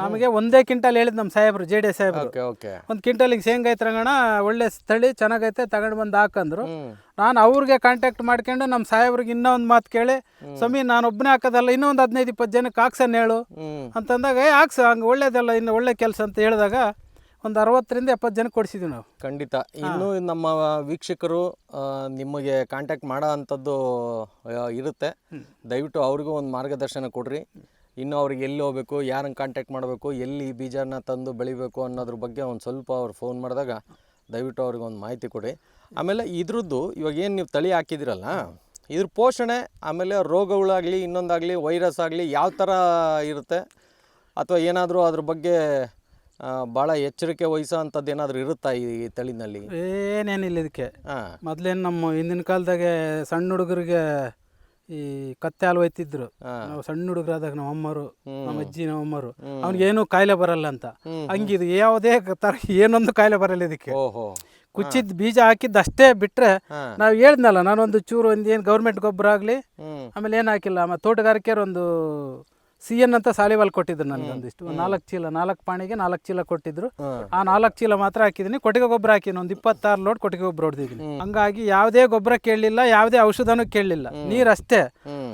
ನಮಗೆ ಒಂದೇ ಕ್ವಿಂಟಲ್ ಹೇಳಿದ್ ನಮ್ಮ ಸಾಹೇಬ್ರು ಜೆ ಡಿ ಸಾಹೇಬ್ರು. Okay okay. ಒಂದು ಕ್ವಿಂಟಲಿಗೆ ಶೇಂಗಾ ಐತೆ ರಂಗಣ ಒಳ್ಳೆ ತಳಿ ಚೆನ್ನಾಗೈತೆ ತಗೊಂಡು ಬಂದು ಹಾಕಂದ್ರು. ನಾನು ಅವ್ರಿಗೆ ಕಾಂಟ್ಯಾಕ್ಟ್ ಮಾಡ್ಕೊಂಡು ನಮ್ಮ ಸಾಹೇಬ್ರಿಗೆ ಇನ್ನೊಂದು ಒಂದು ಮಾತು ಕೇಳಿ ಸ್ವಾಮಿ ನಾನು ಒಬ್ಬನೇ ಹಾಕೋದಲ್ಲ ಇನ್ನೊಂದು ಒಂದು ಹದಿನೈದು ಇಪ್ಪತ್ತು ಜನಕ್ಕೆ ಹಾಕ್ಸನ್ ಹೇಳು. ಅಂತಂದಾಗ ಏ ಹಾಕ್ಸ ಹಂಗೆ ಒಳ್ಳೇದಲ್ಲ ಇನ್ನು ಒಳ್ಳೆ ಕೆಲಸ ಅಂತ ಹೇಳಿದಾಗ ಒಂದು ಅರವತ್ತರಿಂದ ಎಪ್ಪತ್ತು ಜನಕ್ಕೆ ಕೊಡಿಸಿದ್ವಿ ನಾವು. ಖಂಡಿತ. ಇನ್ನು ನಮ್ಮ ವೀಕ್ಷಕರು ನಿಮಗೆ ಕಾಂಟ್ಯಾಕ್ಟ್ ಮಾಡೋ ಅಂಥದ್ದು ಇರುತ್ತೆ. ದಯವಿಟ್ಟು ಅವ್ರಿಗೂ ಒಂದು ಮಾರ್ಗದರ್ಶನ ಕೊಡ್ರಿ. ಇನ್ನು ಅವ್ರಿಗೆ ಎಲ್ಲಿ ಹೋಗಬೇಕು ಯಾರನ್ನು ಕಾಂಟ್ಯಾಕ್ಟ್ ಮಾಡಬೇಕು ಎಲ್ಲಿ ಬೀಜನ ತಂದು ಬೆಳಿಬೇಕು ಅನ್ನೋದ್ರ ಬಗ್ಗೆ ಒಂದು ಸ್ವಲ್ಪ ಅವ್ರು ಫೋನ್ ಮಾಡಿದಾಗ ದಯವಿಟ್ಟು ಅವ್ರಿಗೆ ಒಂದು ಮಾಹಿತಿ ಕೊಡಿ. ಆಮೇಲೆ ಇದ್ರದ್ದು ಇವಾಗ ಏನು ನೀವು ತಳಿ ಹಾಕಿದಿರಲ್ಲ ಇದ್ರ ಪೋಷಣೆ ಆಮೇಲೆ ರೋಗಗಳಾಗಲಿ ಇನ್ನೊಂದಾಗಲಿ ವೈರಸ್ ಆಗಲಿ ಯಾವ ಥರ ಇರುತ್ತೆ? ಅಥವಾ ಏನಾದರೂ ಅದ್ರ ಬಗ್ಗೆ ಭಾಳ ಎಚ್ಚರಿಕೆ ವಹಿಸೋ ಅಂಥದ್ದು ಏನಾದರೂ ಇರುತ್ತಾ ಈ ತಳಿನಲ್ಲಿ? ಏನೇನಿಲ್ಲ ಇದಕ್ಕೆ. ಹಾಂ. ಮೊದ್ಲೇನು ನಮ್ಮ ಹಿಂದಿನ ಕಾಲದಾಗೆ ಸಣ್ಣ ಹುಡುಗರಿಗೆ ಈ ಕತ್ತೆ ಹಾಲು ಒಯ್ತಿದ್ರು. ನಾವು ಸಣ್ಣ ಹುಡುಗರಾದಾಗ ನಮ್ಮ ಅಮ್ಮರು ನಮ್ಮ ಅಜ್ಜಿ ನಮ್ಮ ಅಮ್ಮರು ಅವ್ನಿಗೆ ಅವ್ನಿಗೇನು ಕಾಯಿಲೆ ಬರಲ್ಲ ಅಂತ. ಹಂಗಿದು ಯಾವುದೇ ತರ ಏನೊಂದು ಕಾಯಿಲೆ ಬರಲ್ಲ ಇದಕ್ಕೆ. ಕುಚ್ಚಿದ್ ಬೀಜ ಹಾಕಿದ್ದು ಅಷ್ಟೇ ಬಿಟ್ರೆ ನಾವು ಹೇಳ್ದನಲ್ಲ ನಾನೊಂದು ಚೂರು ಒಂದು ಏನು ಗೌರ್ಮೆಂಟ್ ಗೊಬ್ಬರ ಆಗಲಿ ಆಮೇಲೆ ಏನು ಹಾಕಿಲ್ಲ ಆಮೇಲೆ ತೋಟಗಾರಿಕೆಯವ್ರು ಒಂದು ಸಿ ಎನ್ ಅಂತ ಸಾಲಿವಾಲ್ ಕೊಟ್ಟಿದ್ರು ನನಗೆ ಒಂದಿಷ್ಟು ನಾಲ್ಕು ಚೀಲ ನಾಲ್ಕು ಪಾಣಿಗೆ ನಾಲ್ಕು ಚೀಲ ಕೊಟ್ಟಿದ್ರು. ಆ ನಾಲ್ಕು ಚೀಲ ಮಾತ್ರ ಹಾಕಿದೀನಿ. ಕೊಟ್ಟಿಗೆ ಗೊಬ್ಬರ ಹಾಕಿನಿ ಒಂದು ಇಪ್ಪತ್ತಾರು ಲೋಡ್ ಕೊಟ್ಟಿಗೆ ಗೊಬ್ಬರ ಹೊಡೆದಿದ್ದೀನಿ. ಹಂಗಾಗಿ ಯಾವುದೇ ಗೊಬ್ಬರ ಕೇಳಲಿಲ್ಲ ಯಾವುದೇ ಔಷಧನೂ ಕೇಳಲಿಲ್ಲ. ನೀರು ಅಷ್ಟೇ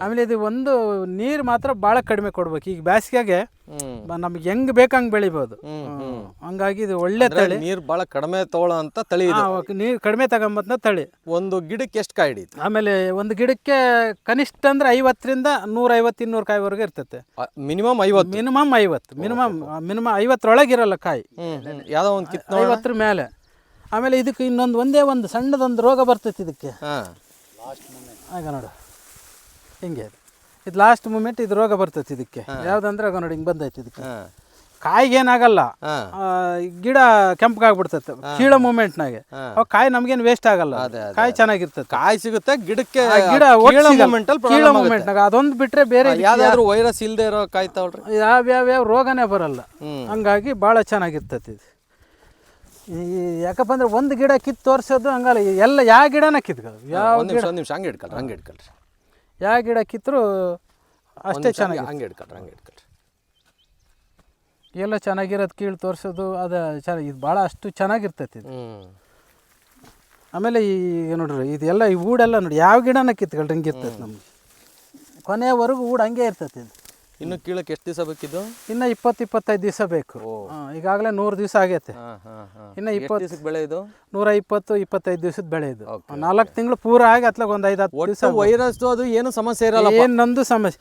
ಆಮೇಲೆ ಇದು ಒಂದು ನೀರು ಮಾತ್ರ ಭಾಳ ಕಡಿಮೆ ಕೊಡ್ಬೇಕು. ಈಗ ಬೇಸಿಗೆಗೆ ಹ್ಞೂ ಬ- ನಮ್ಗೆ ಹೆಂಗ್ ಬೇಕಂಗ್ ಹ್ಮ್. ಹಂಗಾಗಿ ಇದು ಒಳ್ಳೆ ತಳಿ. ನೀರು ಬಹಳ ಕಡಿಮೆ ತಗೊಳ್ಳೋ ಅಂತ ತಳಿ ನೀರ್ ನೀರು ಕಡಿಮೆ ತಗೊಂಬತ್ ತಳಿ. ಒಂದು ಗಿಡಕ್ಕೆ ಎಷ್ಟು ಕಾಯಿ ಹಿಡಿಯುತ್ತೆ? ಆಮೇಲೆ ಒಂದು ಗಿಡಕ್ಕೆ ಕನಿಷ್ಠ ಅಂದ್ರೆ ಐವತ್ತರಿಂದ ನೂರೈವತ್ತು ಇನ್ನೂರು ಕಾಯಿವರೆಗೆ ಇರ್ತೈತೆ ಮಿನಿಮಮ್ ಐವತ್ತು. ಮಿನಿಮಮ್ ಐವತ್ತು. ಮಿನಿಮಮ್ ಮಿನಿಮಮ್ ಐವತ್ತರೊಳಗಿರಲ್ಲ ಕಾಯಿ. ಯಾವ್ದೋ ಒಂದು ಕಿತ್ತು ಐವತ್ತರ ಮೇಲೆ. ಆಮೇಲೆ ಇದಕ್ಕೆ ಇನ್ನೊಂದು ಒಂದೇ ಒಂದು ಸಣ್ಣದೊಂದು ರೋಗ ಬರ್ತೈತಿ ಇದಕ್ಕೆ. ಹಾಂ. ಆಗ ನೋಡು. ಹಿಂಗೆ. ಇದು ಲಾಸ್ಟ್ ಮೂಮೆಂಟ್ ಇದು ರೋಗ ಬರ್ತೈತಿ ಇದಕ್ಕೆ. ಯಾವ್ದಂದ್ರೆ ನೋಡಿ ಹಿಂಗೆ ಬಂದೈತಿ ಇದಕ್ಕೆ. ಕಾಯಿಗೆ ಏನಾಗಲ್ಲ. ಗಿಡ ಕೆಂಪಗಾಗ್ಬಿಡ್ತೈತೆ ಕೀಳ ಮೂಮೆಂಟ್ನಾಗೆ ಅವಾಗ ಕಾಯಿ ನಮ್ಗೇನು ವೇಸ್ಟ್ ಆಗಲ್ಲ ಕಾಯಿ ಚೆನ್ನಾಗಿರ್ತೈತೆ. ಕಾಯಿ ಸಿಗುತ್ತೆ ಗಿಡಕ್ಕೆ ಗಿಡ ಕೀಳ ಮೂಮೆಂಟ್ನಾಗ ಅದೊಂದು ಬಿಟ್ರೆ ಬೇರೆ ಯಾವ್ದಾದ್ರು ವೈರಸ್ ಇಲ್ಲದೆ ಇರೋ ಕಾಯಿ ತಗೊಳ್ರಿ ಯಾವ ಯಾವ ಯಾವ ರೋಗನೇ ಬರಲ್ಲ. ಹಂಗಾಗಿ ಭಾಳ ಚೆನ್ನಾಗಿರ್ತೈತಿ ಇದು. ಈ ಯಾಕಪ್ಪ ಅಂದ್ರೆ ಒಂದು ಗಿಡ ಕಿತ್ತು ತೋರ್ಸೋದು ಹಂಗಲ್ಲ. ಎಲ್ಲ ಯಾವ ಗಿಡನ ಕಿತ್ಕೊಳ್ಳೋದು ಯಾವ ಒಂದು ನಿಮಿಷ ಒಂದು ನಿಮಿಷ ಹಂಗೆ ಇಟ್ಕೊಳ್ರಿ ಹಂಗೆ ಇಟ್ಕೊಳ್ರಿ ಯಾವ ಗಿಡ ಕಿತ್ತರೂ ಅಷ್ಟೇ ಚೆನ್ನಾಗಿ ಹಂಗೆ ಇಟ್ಕೊಳ್ರಿ ಹಂಗೆ ಇಟ್ಕೊಳ್ರಿ ಎಲ್ಲ ಚೆನ್ನಾಗಿರೋದು ಕೀಳು ತೋರಿಸೋದು ಅದು ಚೆನ್ನಾಗಿ ಇದು ಭಾಳ ಅಷ್ಟು ಚೆನ್ನಾಗಿರ್ತೈತಿ ಇದು. ಆಮೇಲೆ ಈ ನೋಡ್ರಿ ಇದೆಲ್ಲ ಈ ಊಡೆಲ್ಲ ನೋಡಿ ಯಾವ ಗಿಡನ ಕಿತ್ಕೊಳ್ರಿ ಹಿಂಗೆ ಇರ್ತೈತೆ ನಮ್ಗೆ. ಕೊನೆವರೆಗೂ ಊಡ ಹಂಗೆ ಇರ್ತೈತಿ ಇದು. ಇನ್ನು ಕೀಳಕ್ಕೆ ಎಷ್ಟು ದಿವಸ ಬೇಕಿದ್ದು? ಇನ್ನು ಇಪ್ಪತ್ತು ಇಪ್ಪತ್ತೈದು ದಿವಸ ಬೇಕು. ಈಗಾಗಲೇ ನೂರು ದಿವಸ ಆಗೈತೆ. ಇನ್ನು ಇಪ್ಪತ್ತು ದಿವಸಕ್ಕೆ ಬೆಳೆ ಇದು? ನೂರ ಇಪ್ಪತ್ತು ಇಪ್ಪತ್ತೈದು ದಿವಸದ ಬೆಳೆ ಇದು. ನಾಲ್ಕು ತಿಂಗಳು ಪೂರ ಆಗಿ ಅತ್ಲಾಗ ಒಂದು ಐದು ಹತ್ತು ದಿವಸ ವೈರಸ್ ಅದು ಏನು ಸಮಸ್ಯೆ ಇರಲ್ಲ ಏನು ನಂದು ಸಮಸ್ಯೆ.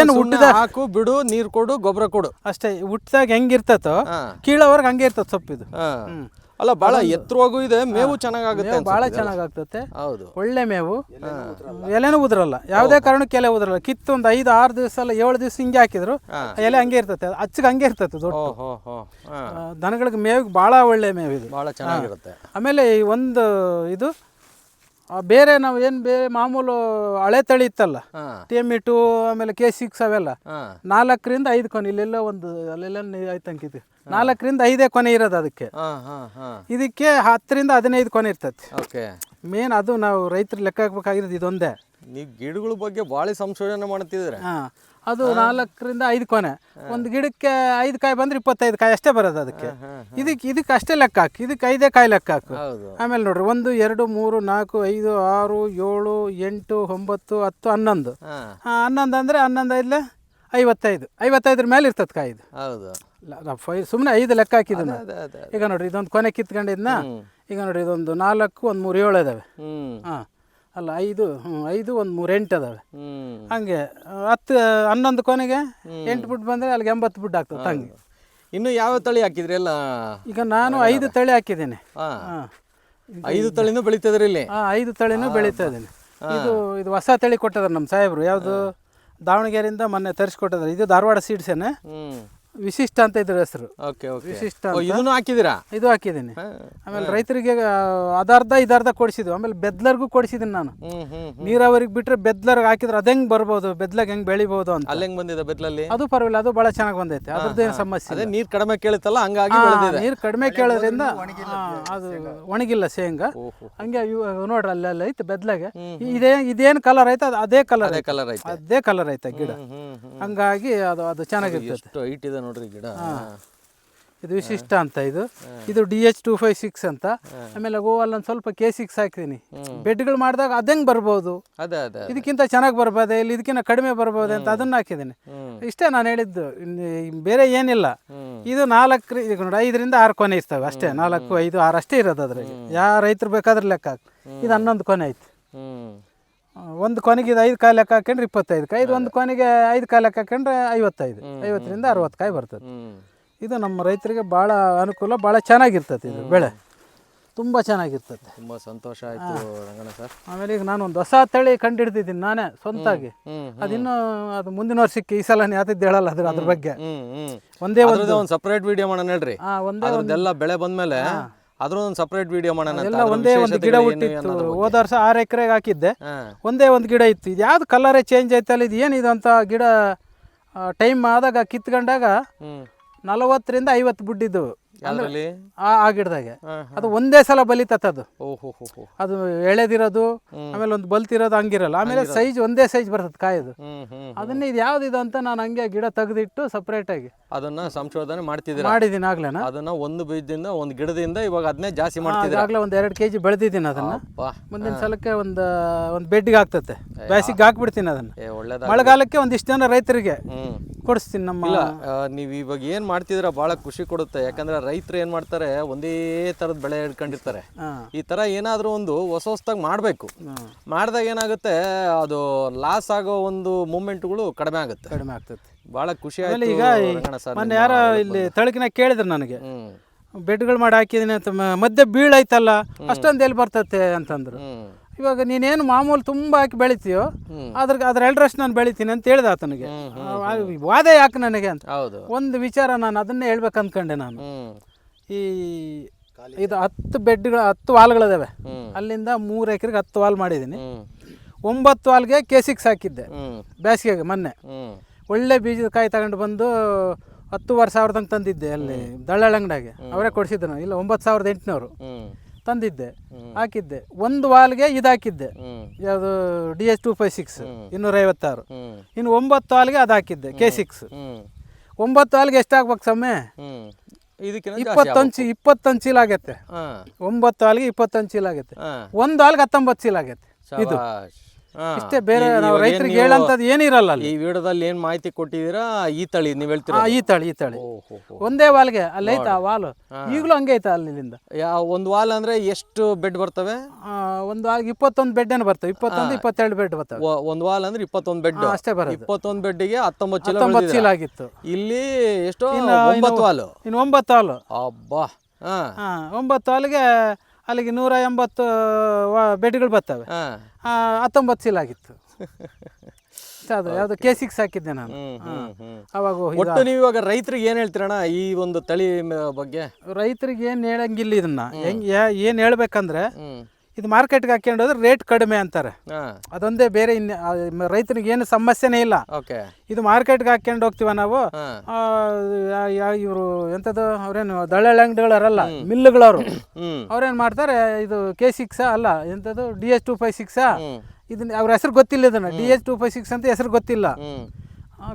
ಏನು ಹುಟ್ಟಿದ ಹಾಕು ಬಿಡು ನೀರು ಕೊಡು ಗೊಬ್ಬರ ಕೊಡು. ಅಷ್ಟೇ ಹುಟ್ಟಿದಾಗ ಹೆಂಗಿರ್ತತೋ ಇರ್ತತೋ ಕೀಳೋವರೆಗೆ ಹಂಗೆ ಇರ್ತದೆ ಸೊಪ್ಪಿದು. ಅಲ್ಲ ಬಹಳ ಎತ್ತರವಾಗೂ ಇದೆ ಮೇವು ಚೆನ್ನಾಗಾಗುತ್ತೆ ಬಹಳ ಭಾಳ ಚೆನ್ನಾಗಾಗ್ತತೆ. ಹೌದು. ಒಳ್ಳೆ ಮೇವು. ಎಲೆನೂ ಉದ್ರಲ್ಲ. ಯಾವುದೇ ಕಾರಣಕ್ಕೆ ಎಲೆ ಉದ್ರಲ್ಲ. ಕಿತ್ತು ಒಂದು ಐದು ಆರು ದಿವಸ ಅಲ್ಲ ಏಳು ದಿವಸ ಹಿಂಗೆ ಹಾಕಿದ್ರು ಎಲೆ ಹಂಗೆ ಇರ್ತತೆ. ಅಚ್ಚಗೆ ಹಂಗೆ ಇರ್ತತೆ ದೊಡ್ಡ. ದನಗಳಿಗೆ ಮೇವಿಗೆ ಬಹಳ ಒಳ್ಳೆ ಮೇವು ಇದು. ಬಹಳ ಚೆನ್ನಾಗಿರುತ್ತೆ. ಆಮೇಲೆ ಈ ಒಂದು ಇದು ಬೇರೆ ನಾವು ಏನು ಬೇರೆ ಮಾಮೂಲು ಹಳೆ ತಳಿ ಇತ್ತಲ್ಲ ಟಿ ಎಂ ಆಮೇಲೆ ಕೆ ಸಿಕ್ಸ್ ಅವೆಲ್ಲ ನಾಲ್ಕರಿಂದ ಐದು ಕೊನೆ ಇಲ್ಲೆಲ್ಲ ಒಂದು ಅಲ್ಲೆಲ್ಲ ಆಯ್ತಂಕಿದೆ ನಾಲ್ಕರಿಂದ ಐದೇ ಕೊನೆ ಇರೋದು ಅದಕ್ಕೆ. ಇದಕ್ಕೆ ಹತ್ತರಿಂದ ಹದಿನೈದು ಕೊನೆ ಇರ್ತೈತಿ. ಓಕೆ. ಮೇನ್ ಅದು ನಾವು ರೈತರು ಲೆಕ್ಕ ಹಾಕ್ಬೇಕಾಗಿರೋದು ಇದೊಂದೇ. ನೀವು ಗಿಡಗಳ ಬಗ್ಗೆ ಭಾಳ ಸಂಶೋಧನೆ ಮಾಡ್ತಿದ್ರೆ ಹಾಂ. ಅದು ನಾಲ್ಕರಿಂದ ಐದು ಕೊನೆ. ಒಂದು ಗಿಡಕ್ಕೆ ಐದು ಕಾಯಿ ಬಂದ್ರೆ ಇಪ್ಪತ್ತೈದು ಕಾಯಿ ಅಷ್ಟೇ ಬರೋದು ಅದಕ್ಕೆ. ಇದಕ್ಕೆ ಇದಕ್ಕೆ ಅಷ್ಟೇ ಲೆಕ್ಕ ಹಾಕಿ. ಇದಕ್ಕೆ ಐದೇ ಕಾಯಿ ಲೆಕ್ಕ ಹಾಕು. ಆಮೇಲೆ ನೋಡ್ರಿ ಒಂದು ಎರಡು ಮೂರು ನಾಲ್ಕು ಐದು ಆರು ಏಳು ಎಂಟು ಒಂಬತ್ತು ಹತ್ತು ಹನ್ನೊಂದು. ಹನ್ನೊಂದು ಅಂದರೆ ಹನ್ನೊಂದು ಐದಲೆ ಐವತ್ತೈದು. ಐವತ್ತೈದ್ರ ಮೇಲೆ ಇರ್ತದೆ ಕಾಯಿ ಇದು. ಹೌದು. ಫೈ ಸುಮ್ಮನೆ ಐದು ಲೆಕ್ಕ ಹಾಕಿದ್ನ ಈಗ ನೋಡ್ರಿ ಇದೊಂದು ಕೊನೆ ಕಿತ್ಕೊಂಡಿದ್ನ. ಈಗ ನೋಡ್ರಿ ಇದೊಂದು ನಾಲ್ಕು ಒಂದು ಮೂರು ಏಳು ಇದಾವೆ. ಹ್ಮ್. ಹಾಂ. ಅಲ್ಲ ಐದು ಹ್ಞೂ ಐದು ಒಂದು ಮೂರು ಎಂಟು ಅದಾವೆ. ಹಂಗೆ ಹತ್ತು ಹನ್ನೊಂದು ಕೊನೆಗೆ ಎಂಟು ಬಿಟ್ಟು ಬಂದರೆ ಅಲ್ಲಿಗೆ ಎಂಬತ್ತು ಬಿಟ್ಟು ಆಗ್ತದೆ ಹಂಗೆ ಇನ್ನು ಯಾವ ತಳಿ ಹಾಕಿದ್ರಿ ಎಲ್ಲ? ಈಗ ನಾನು ಐದು ತಳಿ ಹಾಕಿದ್ದೀನಿ. ಹಾಂ. ಹಾಂ. ಐದು ತಳಿನೂ ಬೆಳೀತದ್ರಿ ಇಲ್ಲಿ? ಹಾಂ ಐದು ತಳಿನೂ ಬೆಳೀತಾ ಇದ್ದೀನಿ ಇದು ಇದು ಹೊಸ ತಳಿ ಕೊಟ್ಟಿದ್ದಾರೆ ನಮ್ಮ ಸಾಹೇಬರು. ಯಾವುದು? ದಾವಣಗೆರೆಯಿಂದ ಮೊನ್ನೆ ತರಿಸ್ಕೊಟ್ಟಿದ್ದಾರೆ ಇದು ಧಾರವಾಡ ಸೀಡ್ಸೇನೆ ವಿಶಿಷ್ಟ ಅಂತ ಇದ್ರ ಹೆಸರು. Okay okay. ವಿಶಿಷ್ಟ ಓ ಇದನ್ನು ಹಾಕಿದ್ದೀರಾ? ಇದು ಹಾಕಿದ್ದೀನಿ. ಆಮೇಲೆ ರೈತರಿಗೆ ಅದಾರ್ಧ ಇದರ್ಧ ಕೊಡಿಸಿದ್ವಿ. ಆಮೇಲೆ ಬೆದ್ಲರ್ಗೂ ಕೊಡಿಸಿದ್ದೀನಿ ನಾನು. ಹ್ಮ್ ಹ್ಮ್ ನೀರಾವರಿಗೆ ಬಿಟ್ಟರೆ ಬೆದ್ಲರ್ಗೆ ಹಾಕಿದ್ರೆ ಅದ್ ಹೆಂಗ್ ಬರ್ಬೋದು? ಬೆದ್ಲಾಗ ಹೆಂಗ್ ಬೆಳಿಬೋದು ಅಂತ. ಅಲ್ಲಿ ಹೆಂಗೆ ಬಂದಿದೆ ಬೆದ್ಲಲ್ಲಿ? ಅದು ಪರವಿಲ್ಲ ಅದು ಭಾಳ ಚೆನ್ನಾಗಿ ಬಂದೈತೆ. ಅದ್ರದ್ದೇನು ಸಮಸ್ಯೆ ಅದೇ ನೀರ್ ಕಡಿಮೆ ಕೇಳುತ್ತಲ್ಲ ಹಂಗಾಗಿ ಬೆಳೆದಿದೆ. ನೀರು ಕಡಿಮೆ ಕೇಳೋದ್ರಿಂದ ಅದು ಒಣಗಿಲ್ಲ ಶೇಂಗಾ. ಹಂಗೆ ಇವು ನೋಡ್ರಿ ಅಲ್ಲಿ ಐತೆ ಬೆದ್ಲಾಗೆ. ಇದೇ ಇದೇನ್ ಕಲರ್ ಐತೆ ಅದು ಅದೇ ಕಲರ್ ಅದೇ ಕಲರ್ ಐತೆ. ಅದೇ ಕಲರ್ ಐತೆ ಗಿಡ. ಹಂಗಾಗಿ ಅದು ಅದು ಚೆನ್ನಾಗಿರ್ತೈತೆ ಎಷ್ಟು ಹೈಟ್ ಇದೆ ನೋಡ್ರಿ ಗಿಡ. ಇದು ವಿಶಿಷ್ಟ ಅಂತ ಇದು. ಇದು D H two five six ಅಂತ. ಆಮೇಲೆ ಗೋವಲ್ಲಿ ಒಂದು ಸ್ವಲ್ಪ ಕೆ ಸಿಕ್ಸ್ ಹಾಕ್ತೀನಿ. ಬೆಡ್ಗಳು ಮಾಡಿದಾಗ ಅದಂಗೆ ಬರ್ಬೋದು. ಇದಕ್ಕಿಂತ ಚೆನ್ನಾಗಿ ಬರ್ಬೋದೆ ಇಲ್ಲಿ ಇದಕ್ಕಿಂತ ಕಡಿಮೆ ಬರ್ಬೋದೆ ಅಂತ ಅದನ್ನ ಹಾಕಿದ್ದೀನಿ. ಇಷ್ಟೇ ನಾನು ಹೇಳಿದ್ದು. ಬೇರೆ ಏನಿಲ್ಲ. ಇದು ನಾಲ್ಕು ಈಗ ನೋಡಿ ಐದರಿಂದ ಆರು ಕೊನೆ ಇರ್ತವೆ ಅಷ್ಟೇ. ನಾಲ್ಕು ಐದು ಆರು ಅಷ್ಟೇ ಇರೋದು ಅದ್ರಲ್ಲಿ. ಯಾವ ರೈತರು ಬೇಕಾದ್ರೆ ಲೆಕ್ಕ ಇದು ಹನ್ನೊಂದು ಕೊನೆ ಐತಿ. ಒಂದು ಕೊನೆಗೆ ಇದು ಐದು ಕಾಯಿ ಲೆಕ್ಕ ಹಾಕೊಂಡ್ರೆ ಇಪ್ಪತ್ತೈದು ಕಾಯಿ. ಇದು ಒಂದು ಕೊನೆಗೆ ಐದು ಕಾಯಿ ಲೆಕ್ಕ ಹಾಕೊಂಡ್ರೆ ಐವತ್ತೈದು ಐವತ್ತರಿಂದ ಅರವತ್ತು ಕಾಯಿ ಬರ್ತದೆ. ಇದು ನಮ್ಮ ರೈತರಿಗೆ ಭಾಳ ಅನುಕೂಲ ಭಾಳ ಚೆನ್ನಾಗಿರ್ತದೆ ಇದು ಬೆಳೆ. ತುಂಬ ಚೆನ್ನಾಗಿರ್ತದೆ. ತುಂಬ ಸಂತೋಷ ಆಯಿತು ರಂಗಣ್ಣ ಸರ್. ಆಮೇಲೆ ಈಗ ನಾನು ಒಂದು ಹೊಸ ತಳಿ ಕಂಡಿಡ್ದಿದ್ದೀನಿ ನಾನೇ ಸ್ವಂತಾಗಿ. ಅದಿನ್ನೂ ಅದು ಮುಂದಿನ ವರ್ಷಕ್ಕೆ ಈ ಸಲ ಯಾತಿದ್ದು ಹೇಳಲ್ಲ ಅದ್ರ ಅದ್ರ ಬಗ್ಗೆ. ಒಂದೇ ಒಂದು ಸಪ್ರೇಟ್ ವಿಡಿಯೋ ಮಾಡೋಣ ಹೇಳ್ರಿ. ಒಂದೇ ಅದ್ರದ್ದೆಲ್ಲ ಬೆಳೆ ಬಂದ್ಮೇಲೆ ಅದ್ರ ಒಂದು ಸಪ್ರೇಟ್ ವಿಡಿಯೋ ಮಾಡೋಣ. ಎಲ್ಲ ಒಂದೇ ಒಂದು ಗಿಡ ಹುಟ್ಟಿತ್ತು. ಹೋದ ವರ್ಷ ಆರು ಎಕರೆಗೆ ಹಾಕಿದ್ದೆ. ಒಂದೇ ಒಂದು ಗಿಡ ಇತ್ತು. ಇದು ಯಾವ್ದು ಕಲರೇ ಚೇಂಜ್ ಆಯ್ತಲ್ಲ ಇದು ಏನಿದು ಅಂತ ಗಿಡ ಟೈಮ್ ಆದಾಗ ಕಿತ್ಕೊಂಡಾಗ ನಲವತ್ತರಿಂದ ಐವತ್ತು ಬುಡ್ಡಿದ್ದು ಆ ಗಿಡದಾಗೆ. ಅದು ಒಂದೇ ಸಲ ಬಲಿತತ್ತದು. ಹೋ ಅದು ಎಳೆದಿರೋದು ಆಮೇಲೆ ಒಂದು ಬಲ್ತಿರೋದು ಹಂಗಿರಲ್ಲ. ಆಮೇಲೆ ಸೈಜ್ ಒಂದೇ ಸೈಜ್ ಬರ್ತದೆ ಕಾಯೋದು. ಅದನ್ನ ಇದು ಯಾವ್ದಿದು ಅಂತ ನಾನು ಹಂಗೆ ಗಿಡ ತೆಗೆದಿಟ್ಟು ಸಪ್ರೇಟಾಗಿ ಅದನ್ನ ಸಂಶೋಧನೆ ಮಾಡ್ತಿದ್ದೀನಿ ಮಾಡಿದ್ದೀನಿ ಆಗ್ಲೇನ? ಅದನ್ನ ಒಂದು ಬೀಜದಿಂದ ಒಂದು ಗಿಡದಿಂದ ಇವಾಗ ಅದನ್ನೇ ಜಾಸ್ತಿ ಮಾಡ್ತಿದ್ದೆ ಆಗ್ಲೇ ಒಂದು ಎರಡು ಕೆಜಿ ಬೆಳೆದಿದ್ದೀನಿ ಅದನ್ನ. ಮುಂದಿನ ಸಲಕ್ಕೆ ಒಂದು ಒಂದು ಬೆಡ್ಗೆ ಆಗ್ತತೆ. ಬೇಸಿಗೆ ಹಾಕ್ಬಿಡ್ತೀನಿ ಅದನ್ನ. ಒಳ್ಳೇದ ಮಳೆಗಾಲಕ್ಕೆ ಒಂದಿಷ್ಟು ಜನ ರೈತರಿಗೆ ಕೊಡಿಸ್ತೀನಿ ನಮ್ಮ ನೀವು ಇವಾಗ ಏನ್ ಮಾಡ್ತಿದ್ರ ಬಹಳ ಖುಷಿ ಕೊಡುತ್ತೆ. ಯಾಕಂದ್ರೆ ರೈತರು ಏನ್ ಮಾಡ್ತಾರೆ ಒಂದೇ ತರದ ಬೆಳೆ ಹಿಡ್ಕೊಂಡಿರ್ತಾರೆ ಈ ತರ ಏನಾದ್ರೂ ಒಂದು ಹೊಸ ಹೊಸದಾಗಿ ಮಾಡಬೇಕು. ಮಾಡಿದಾಗ ಏನಾಗುತ್ತೆ ಅದು ಲಾಸ್ ಆಗೋ ಒಂದು ಮೂಮೆಂಟ್ಗಳು ಕಡಿಮೆ ಆಗುತ್ತೆ. ಕಡಿಮೆ ಆಗ್ತದೆ ಬಹಳ ಖುಷಿ ಆಯ್ತು ಈಗ ಮೊನ್ನೆ ಯಾರೋ ಇಲ್ಲಿ ತಳಕಿನ ಕೇಳಿದ್ರು ನನಗೆ. ಬೆಡ್ಗಳು ಮಾಡಿ ಹಾಕಿದೀನಿ ಅಂತ ಮಧ್ಯೆ ಬೀಳೈತಲ್ಲ ಅಷ್ಟೊಂದು ಎಲ್ಲಿ ಬರ್ತತೆ ಅಂತಂದ್ರು. ಇವಾಗ ನೀನೇನು ಮಾಮೂಲು ತುಂಬ ಹಾಕಿ ಬೆಳಿತೀಯೋ. ಅದ್ರ ಅದ್ರ ಎಲ್ಡ್ರಷ್ಟು ನಾನು ಬೆಳಿತೀನಿ ಅಂತ ಹೇಳ್ದೆ ಆತನಿಗೆ. ವಾದ ಯಾಕೆ ನನಗೆ ಅಂತ. ಹೌದು. ಒಂದು ವಿಚಾರ ನಾನು ಅದನ್ನೇ ಹೇಳ್ಬೇಕು ಅಂದ್ಕೊಂಡೆ ನಾನು. ಈ ಇದು ಹತ್ತು ಬೆಡ್ಗಳು ಹತ್ತು ವಾಲ್ಗಳಿದಾವೆ. ಅಲ್ಲಿಂದ ಮೂರು ಎಕರೆಗೆ ಹತ್ತು ವಾಲ್ ಮಾಡಿದ್ದೀನಿ. ಒಂಬತ್ತು ವಾಲ್ಗೆ ಕೆ ಸಿಕ್ಸ್ ಹಾಕಿದ್ದೆ ಬೇಸಿಗೆಗೆ ಮೊನ್ನೆ. ಒಳ್ಳೆ ಬೀಜದ ಕಾಯಿ ತಗೊಂಡು ಬಂದು ಹತ್ತುವರೆ ಸಾವಿರದಂಗೆ ತಂದಿದ್ದೆ ಅಲ್ಲಿ ದಳ್ಳಾಳ ಅಂಗಡಿಯಾಗೆ ಅವರೇ ಕೊಡಿಸಿದ್ರು ಇಲ್ಲ ಒಂಬತ್ತು ಸಾವಿರದ ಎಂಟುನೂರು. ತಂದಿದ್ದೆ ಹಾಕಿದ್ದೆ. ಒಂದು ವಾಲ್ಗೆ ಇದು ಹಾಕಿದ್ದೆ ಯಾವುದು D S two five six ಇನ್ನೂರೈವತ್ತಾರು ಐವತ್ತಾರು. ಇನ್ನು ಒಂಬತ್ತು ವಾಲ್ಗೆ ಅದು ಹಾಕಿದ್ದೆ ಕೆ ಸಿಕ್ಸ್. ಒಂಬತ್ತು ವಾಲ್ಗೆ ಎಷ್ಟಾಗ್ಬೇಕು ಸಮ್ಮೆ ಇಪ್ಪತ್ತೊಂದು ಇಪ್ಪತ್ತೊಂದು ಚೀಲ ಆಗತ್ತೆ. ಒಂಬತ್ತು ವಾಲ್ಗೆ ಇಪ್ಪತ್ತೊಂದು ಚೀಲ ಆಗತ್ತೆ. ಒಂದು ವಾಲ್ಗೆ ಹತ್ತೊಂಬತ್ತು ಚೀಲ ಆಗತ್ತೆ. ಇದು. ಇಷ್ಟೇ ಬೇರೆ ನಾವು ರೈತರಿಗೆ ಹೇಳಂತದ್ ಏನಿರಲ್ಲ ಅಲ್ಲಿ. ಈ ವಿಡಿಯೋದಲ್ಲಿ ಏನ್ ಮಾಹಿತಿ ಕೊಟ್ಟಿದ್ದೀರಾ? ಈ ತಳಿ ನೀವ್ ಹೇಳ್ತೀರಾ ಈ ತಳಿ ಈ ತಳಿ. ಒಂದೇ ವಾಲ್ಗೆ ಅಲ್ಲಿ ಐತಾ ವಾಲು. ಈಗಲೂ ಹಂಗೆ ಐತಾ ಅಲ್ಲಿಂದ ಒಂದ್ ವಾಲ್ ಅಂದ್ರೆ ಎಷ್ಟು ಬೆಡ್ ಬರ್ತವೆ? ಒಂದು ವಾಲ್ಗೆ ಇಪ್ಪತ್ತೊಂದು ಬೆಡ್ ಏನು ಬರ್ತವೆ. ಇಪ್ಪತ್ತೊಂದು ಇಪ್ಪತ್ತೆರಡು ಬೆಡ್ ಬರ್ತವೆ. ಒಂದ್ ವಾಲ್ ಅಂದ್ರೆ ಇಪ್ಪತ್ತೊಂದು ಬೆಡ್. ಅಷ್ಟೇ ಬರೋದು. ಇಪ್ಪತ್ತೊಂದು ಬೆಡ್ಗೆ ಹತ್ತೊಂಬತ್ತು ಚೀಲ ಹತ್ತೊಂಬತ್ತು ಚೀಲ ಆಗಿತ್ತು. ಇಲ್ಲಿ ಎಷ್ಟು? ಒಂಬತ್ತು ವಾಲ್. ಇನ್ನು ಒಂಬತ್ತು ವಾಲ್ ಅಬ್ಬಾ. ಒಂಬತ್ತು ವಾಲ್ಗೆ ಅಲ್ಲಿಗೆ ನೂರ ಎಂಬತ್ತು ಬೆಡ್ಗಳು ಬರ್ತವೆ. ಹತ್ತೊಂಬತ್ತು ಸೀಲ್ ಆಗಿತ್ತು. ಅದು ಯಾವುದು ಕೆ ಸಿಕ್ಸ್ ಹಾಕಿದ್ದೆ ನಾನು. ಅವಾಗ ಒಟ್ಟು ನೀವು ಇವಾಗ ರೈತರಿಗೆ ಏನ್ ಹೇಳ್ತೀರಣ್ಣ ಈ ಒಂದು ತಳಿ ಬಗ್ಗೆ? ರೈತರಿಗೆ ಏನು ಹೇಳಂಗಿಲ್ಲ ಇದನ್ನ. ಹೆಂಗೆ ಏನು ಹೇಳ್ಬೇಕಂದ್ರೆ ಇದು ಮಾರ್ಕೆಟ್ಗೆ ಹಾಕ್ಕೊಂಡೋದ್ರೆ ರೇಟ್ ಕಡಿಮೆ ಅಂತಾರೆ. ಅದೊಂದೇ ಬೇರೆ ಇನ್ನು ರೈತನಿಗೆ ಏನು ಸಮಸ್ಯೆನೇ ಇಲ್ಲ. ಇದು ಮಾರ್ಕೆಟ್ಗೆ ಹಾಕೊಂಡು ಹೋಗ್ತೀವ ನಾವು ಇವರು ಎಂಥದ್ದು ಅವ್ರೇನು ದಳ್ಳಾಳಿ ಅಂಗಡಿಗಳರಲ್ಲ ಮಿಲ್ಲುಗಳವರು. ಅವ್ರೇನ್ ಮಾಡ್ತಾರೆ ಇದು ಕೆ ಸಿಕ್ಸಾ ಅಲ್ಲ ಎಂಥದ್ದು ಡಿ ಎಸ್ ಟು ಫೈವ್ ಸಿಕ್ಸಾ ಇದನ್ನ ಅವ್ರ ಹೆಸರು ಗೊತ್ತಿಲ್ಲ ಇದನ್ನ. D S two five six ಅಂತ ಹೆಸರು ಗೊತ್ತಿಲ್ಲ.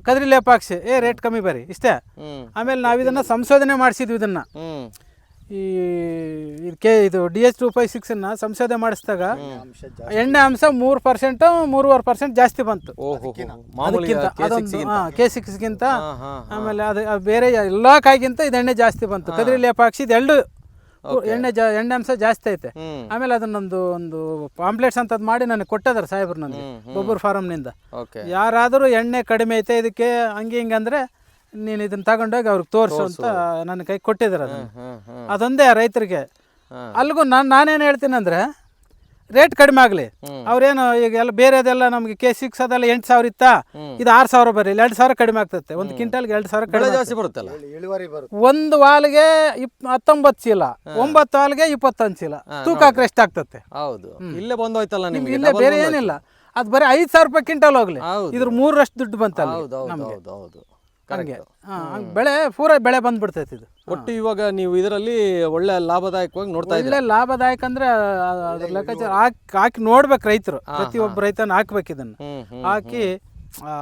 ಕದ್ರಿ ಲೇಪಾಕ್ಷಿ ಏ ರೇಟ್ ಕಮ್ಮಿ ಬರಿ ಇಷ್ಟೇ. ಆಮೇಲೆ ನಾವು ಇದನ್ನು ಸಂಶೋಧನೆ ಮಾಡಿಸಿದ್ವಿ ಇದನ್ನು. ಈ ಇದು ಕೆ ಇದು ಡಿ ಎಚ್ ಟು ಫೈವ್ ಸಿಕ್ಸನ್ನು ಸಂಶೋಧನೆ ಮಾಡಿಸಿದಾಗ ಎಣ್ಣೆ ಅಂಶ ಮೂರು ಪರ್ಸೆಂಟು ಮೂರುವರೆ ಪರ್ಸೆಂಟ್ ಜಾಸ್ತಿ ಬಂತು. ಓಹೋ ಅದಕ್ಕಿಂತ. ಅದೊಂದು ಕೆ ಸಿಕ್ಸ್ಗಿಂತ ಆಮೇಲೆ ಅದು ಬೇರೆ ಎಲ್ಲ ಕಾಯಿಗಿಂತ ಇದು ಎಣ್ಣೆ ಜಾಸ್ತಿ ಬಂತು. ಕದ್ರಿ ಲೇಪ ಹಾಕ್ಸಿದ ಎರಡು. ಎಣ್ಣೆ ಜಾ ಎಣ್ಣೆ ಅಂಶ ಜಾಸ್ತಿ ಐತೆ. ಆಮೇಲೆ ಅದನ್ನೊಂದು ಒಂದು ಪಾಂಪ್ಲೆಟ್ಸ್ ಅಂತದ್ ಮಾಡಿ ನನಗೆ ಕೊಟ್ಟದ್ರ ಸಾಹೇಬ್ರು ನನಗೆ ಗೊಬ್ಬರ ಫಾರಮ್ನಿಂದ ಓಕೆ ಯಾರಾದರೂ ಎಣ್ಣೆ ಕಡಿಮೆ ಐತೆ ಇದಕ್ಕೆ ಹಂಗೆ ಹಿಂಗೆ ಅಂದರೆ ನೀನು ಇದನ್ನ ತಗೊಂಡೋಗಿ ಅವ್ರಿಗೆ ತೋರಿಸು ಅಂತ ನನ್ನ ಕೈ ಕೊಟ್ಟಿದ್ದಾರೆ ಅದು ಅದೊಂದೇ ರೈತರಿಗೆ. ಅಲ್ಲಿಗೂ ನಾನು ನಾನೇನು ಹೇಳ್ತೀನಿ ಅಂದರೆ ರೇಟ್ ಕಡಿಮೆ ಆಗಲಿ. ಅವ್ರೇನು ಈಗ ಎಲ್ಲ ಬೇರೆದೆಲ್ಲ ನಮಗೆ ಕೆ ಸಿಕ್ಸ್ ಅದೆಲ್ಲ ಎಂಟು ಸಾವಿರ ಇತ್ತಾ. ಇದು ಆರು ಸಾವಿರ ಬರೀ ಎರಡು ಸಾವಿರ ಕಡಿಮೆ ಆಗ್ತದೆ ಒಂದು ಕ್ವಿಂಟಲ್ಗೆ ಎರಡು ಸಾವಿರ ಕಡಿಮೆ ಜಾಸ್ತಿ ಬರುತ್ತಲ್ಲ? ಇಳುವರಿ ಒಂದು ವಾಲ್ಗೆ ಇಪ್ ಹತ್ತೊಂಬತ್ತು ಚೀಲ. ಒಂಬತ್ತು ವಾಲ್ಗೆ ಇಪ್ಪತ್ತೊಂದು ಚೀಲ. ತೂಕ ಹಾಕ್ರೆ ಎಷ್ಟು ಆಗ್ತದೆ ಹೌದು ಇಲ್ಲೇ ಬಂದೋಯ್ತಲ್ಲ ನಿಮ್ಗೆ ಇಲ್ಲೇ ಬೇರೆ ಏನಿಲ್ಲ. ಅದು ಬರೀ ಐದು ಸಾವಿರ ರೂಪಾಯಿ ಕ್ವಿಂಟಲ್ ಹೋಗ್ಲಿ. ಇದ್ರ ಮೂರರಷ್ಟು ದುಡ್ಡು ಬಂತಲ್ಲ ಹೌದು ಹೌದು ಹೌದು ಹೌದು. ಹಂಗೆ. ಹಾಂ ಬೆಳೆ ಪೂರ ಬೆಳೆ ಬಂದ್ಬಿಡ್ತೈತೆ ಇದು. ಒಟ್ಟು ಇವಾಗ ನೀವು ಇದರಲ್ಲಿ ಒಳ್ಳೆ ಲಾಭದಾಯಕವಾಗಿ ನೋಡ್ತಾ ಇದ್ದೀರಾ? ಒಳ್ಳೆ ಲಾಭದಾಯಕ ಅಂದ್ರೆ ಅದ್ರ ಲೆಕ್ಕಾಚಾರ ಹಾಕಿ ಹಾಕಿ ನೋಡ್ಬೇಕು ರೈತರು. ಪ್ರತಿಯೊಬ್ಬ ರೈತನ ಹಾಕ್ಬೇಕು ಇದನ್ನ. ಹಾಕಿ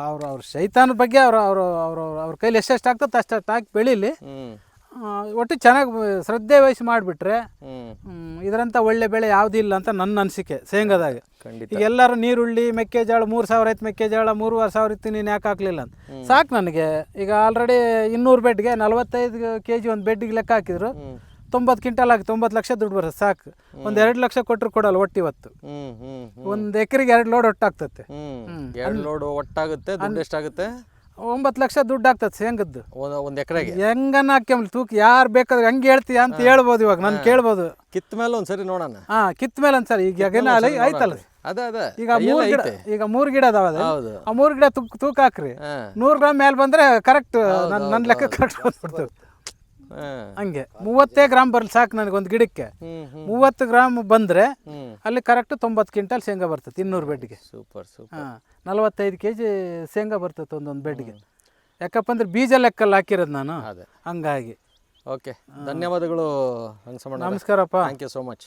ಅವ್ರ ಅವ್ರ ಶೈತಾನದ ಬಗ್ಗೆ ಅವ್ರ ಅವ್ರ ಅವ್ರ ಅವ್ರ ಕೈಲಿ ಎಷ್ಟೆಷ್ಟು ಆಗ್ತದೆ ಅಷ್ಟು ಹಾಕಿ ಬೆಳೀಲಿ. ಒಟ್ಟು ಚೆನ್ನಾಗಿ ಶ್ರದ್ಧೆ ವಹಿಸಿ ಮಾಡಿಬಿಟ್ರೆ ಇದರಂತ ಇದರಂಥ ಒಳ್ಳೆ ಬೆಳೆ ಯಾವುದೂ ಇಲ್ಲ ಅಂತ ನನ್ನ ಅನಿಸಿಕೆ ಶೇಂಗಾದಾಗ ಈಗ ಎಲ್ಲರೂ ನೀರುಳ್ಳಿ ಮೆಕ್ಕೆಜೋಳ ಮೂರು ಸಾವಿರ ಐತೆ ಮೆಕ್ಕೆಜೋಳ ಮೂರುವರೆ ಸಾವಿರ ಇತ್ತು ನೀನು ಯಾಕೆ ಹಾಕ್ಲಿಲ್ಲ ಅಂತ. ಸಾಕು ನನಗೆ. ಈಗ ಆಲ್ರೆಡಿ ಇನ್ನೂರು ಬೆಡ್ಗೆ ನಲವತ್ತೈದು ಕೆ ಜಿ ಒಂದು ಬೆಡ್ಗೆ ಲೆಕ್ಕ ಹಾಕಿದ್ರು. ತೊಂಬತ್ತು ಕ್ವಿಂಟಲ್ ಆಗಿ ತೊಂಬತ್ತು ಲಕ್ಷ ದುಡ್ಡು ಬರುತ್ತೆ ಸಾಕು. ಒಂದು ಎರಡು ಲಕ್ಷ ಕೊಟ್ಟರು ಕೊಡಲ್ಲ ಒಟ್ಟು ಇವತ್ತು. ಒಂದು ಎಕರೆಗೆ ಎರಡು ಲೋಡ್ ಒಟ್ಟಾಗ್ತತೆ ಲೋಡ್ ಒಟ್ಟಾಗುತ್ತೆ ಎಷ್ಟಾಗುತ್ತೆ? ಒಂಬತ್ತು ಲಕ್ಷ ದುಡ್ಡು ಆಗ್ತದೆ ಶೇಂಗದ್ದು. ಒಂದು ಎಕರೆಗೆ. ಹೆಂಗನ್ನ ಹಾಕ್ಯಂಬ್ಲಿ ತೂಕ ಯಾರು ಬೇಕಾದ್ರೆ ಹಂಗೆ ಹೇಳ್ತೀಯ ಅಂತ ಹೇಳ್ಬೋದು ಇವಾಗ ನಾನು ಕೇಳ್ಬೋದು. ಕಿತ್ ಮೇಲೆ ಒಂದ್ಸರಿ ನೋಡೋಣ. ಹಾ ಕಿತ್ ಮೇಲೆ ಒಂದ್ಸರಿ. ಈಗ ಏನ ಆಯ್ತಲ್ಲ ಐತಲ್ಲ ಅದೇ ಅದೇ. ಈಗ ಮೂರು ಗಿಡ ಈಗ ಮೂರು ಗಿಡ ಅದಾವ ಆ ಮೂರ್ ಗಿಡ ತೂಕ ತೂಕ ಹಾಕ್ರಿ. ನೂರ್ ಗ್ರಾಮ್ ಮೇಲೆ ಬಂದ್ರೆ ಕರೆಕ್ಟ್ ನನ್ನ ಲೆಕ್ಕ ಕರೆಕ್ಟ್ ಬಂದ್ಬಿಡ್ತದೆ. ಹಂಗೆ. ಮೂವತ್ತೇ ಗ್ರಾಮ್ ಬರ್ಲಿ ಸಾಕು ನನಗೆ ಒಂದು ಗಿಡಕ್ಕೆ. ಮೂವತ್ತು ಗ್ರಾಮ್ ಬಂದರೆ ಅಲ್ಲಿ ಕರೆಕ್ಟ್ ತೊಂಬತ್ತು ಕ್ವಿಂಟಲ್ ಶೇಂಗಾ ಬರ್ತದೆ ಇನ್ನೂರು ಬೆಡ್ಗೆ. Super super. ಹಾಂ ನಲವತ್ತೈದು ಕೆ ಜಿ ಶೇಂಗಾ ಬರ್ತದೆ ಒಂದೊಂದು ಬೆಡ್ಗೆ. ಯಾಕಪ್ಪ ಅಂದ್ರೆ ಬೀಜ ಲೆಕ್ಕಲ್ಲಿ ಹಾಕಿರೋದು ನಾನು. ಹಂಗಾಗಿ. ಓಕೆ. ಧನ್ಯವಾದಗಳು ನಮಸ್ಕಾರಪ್ಪ. Thank you so much.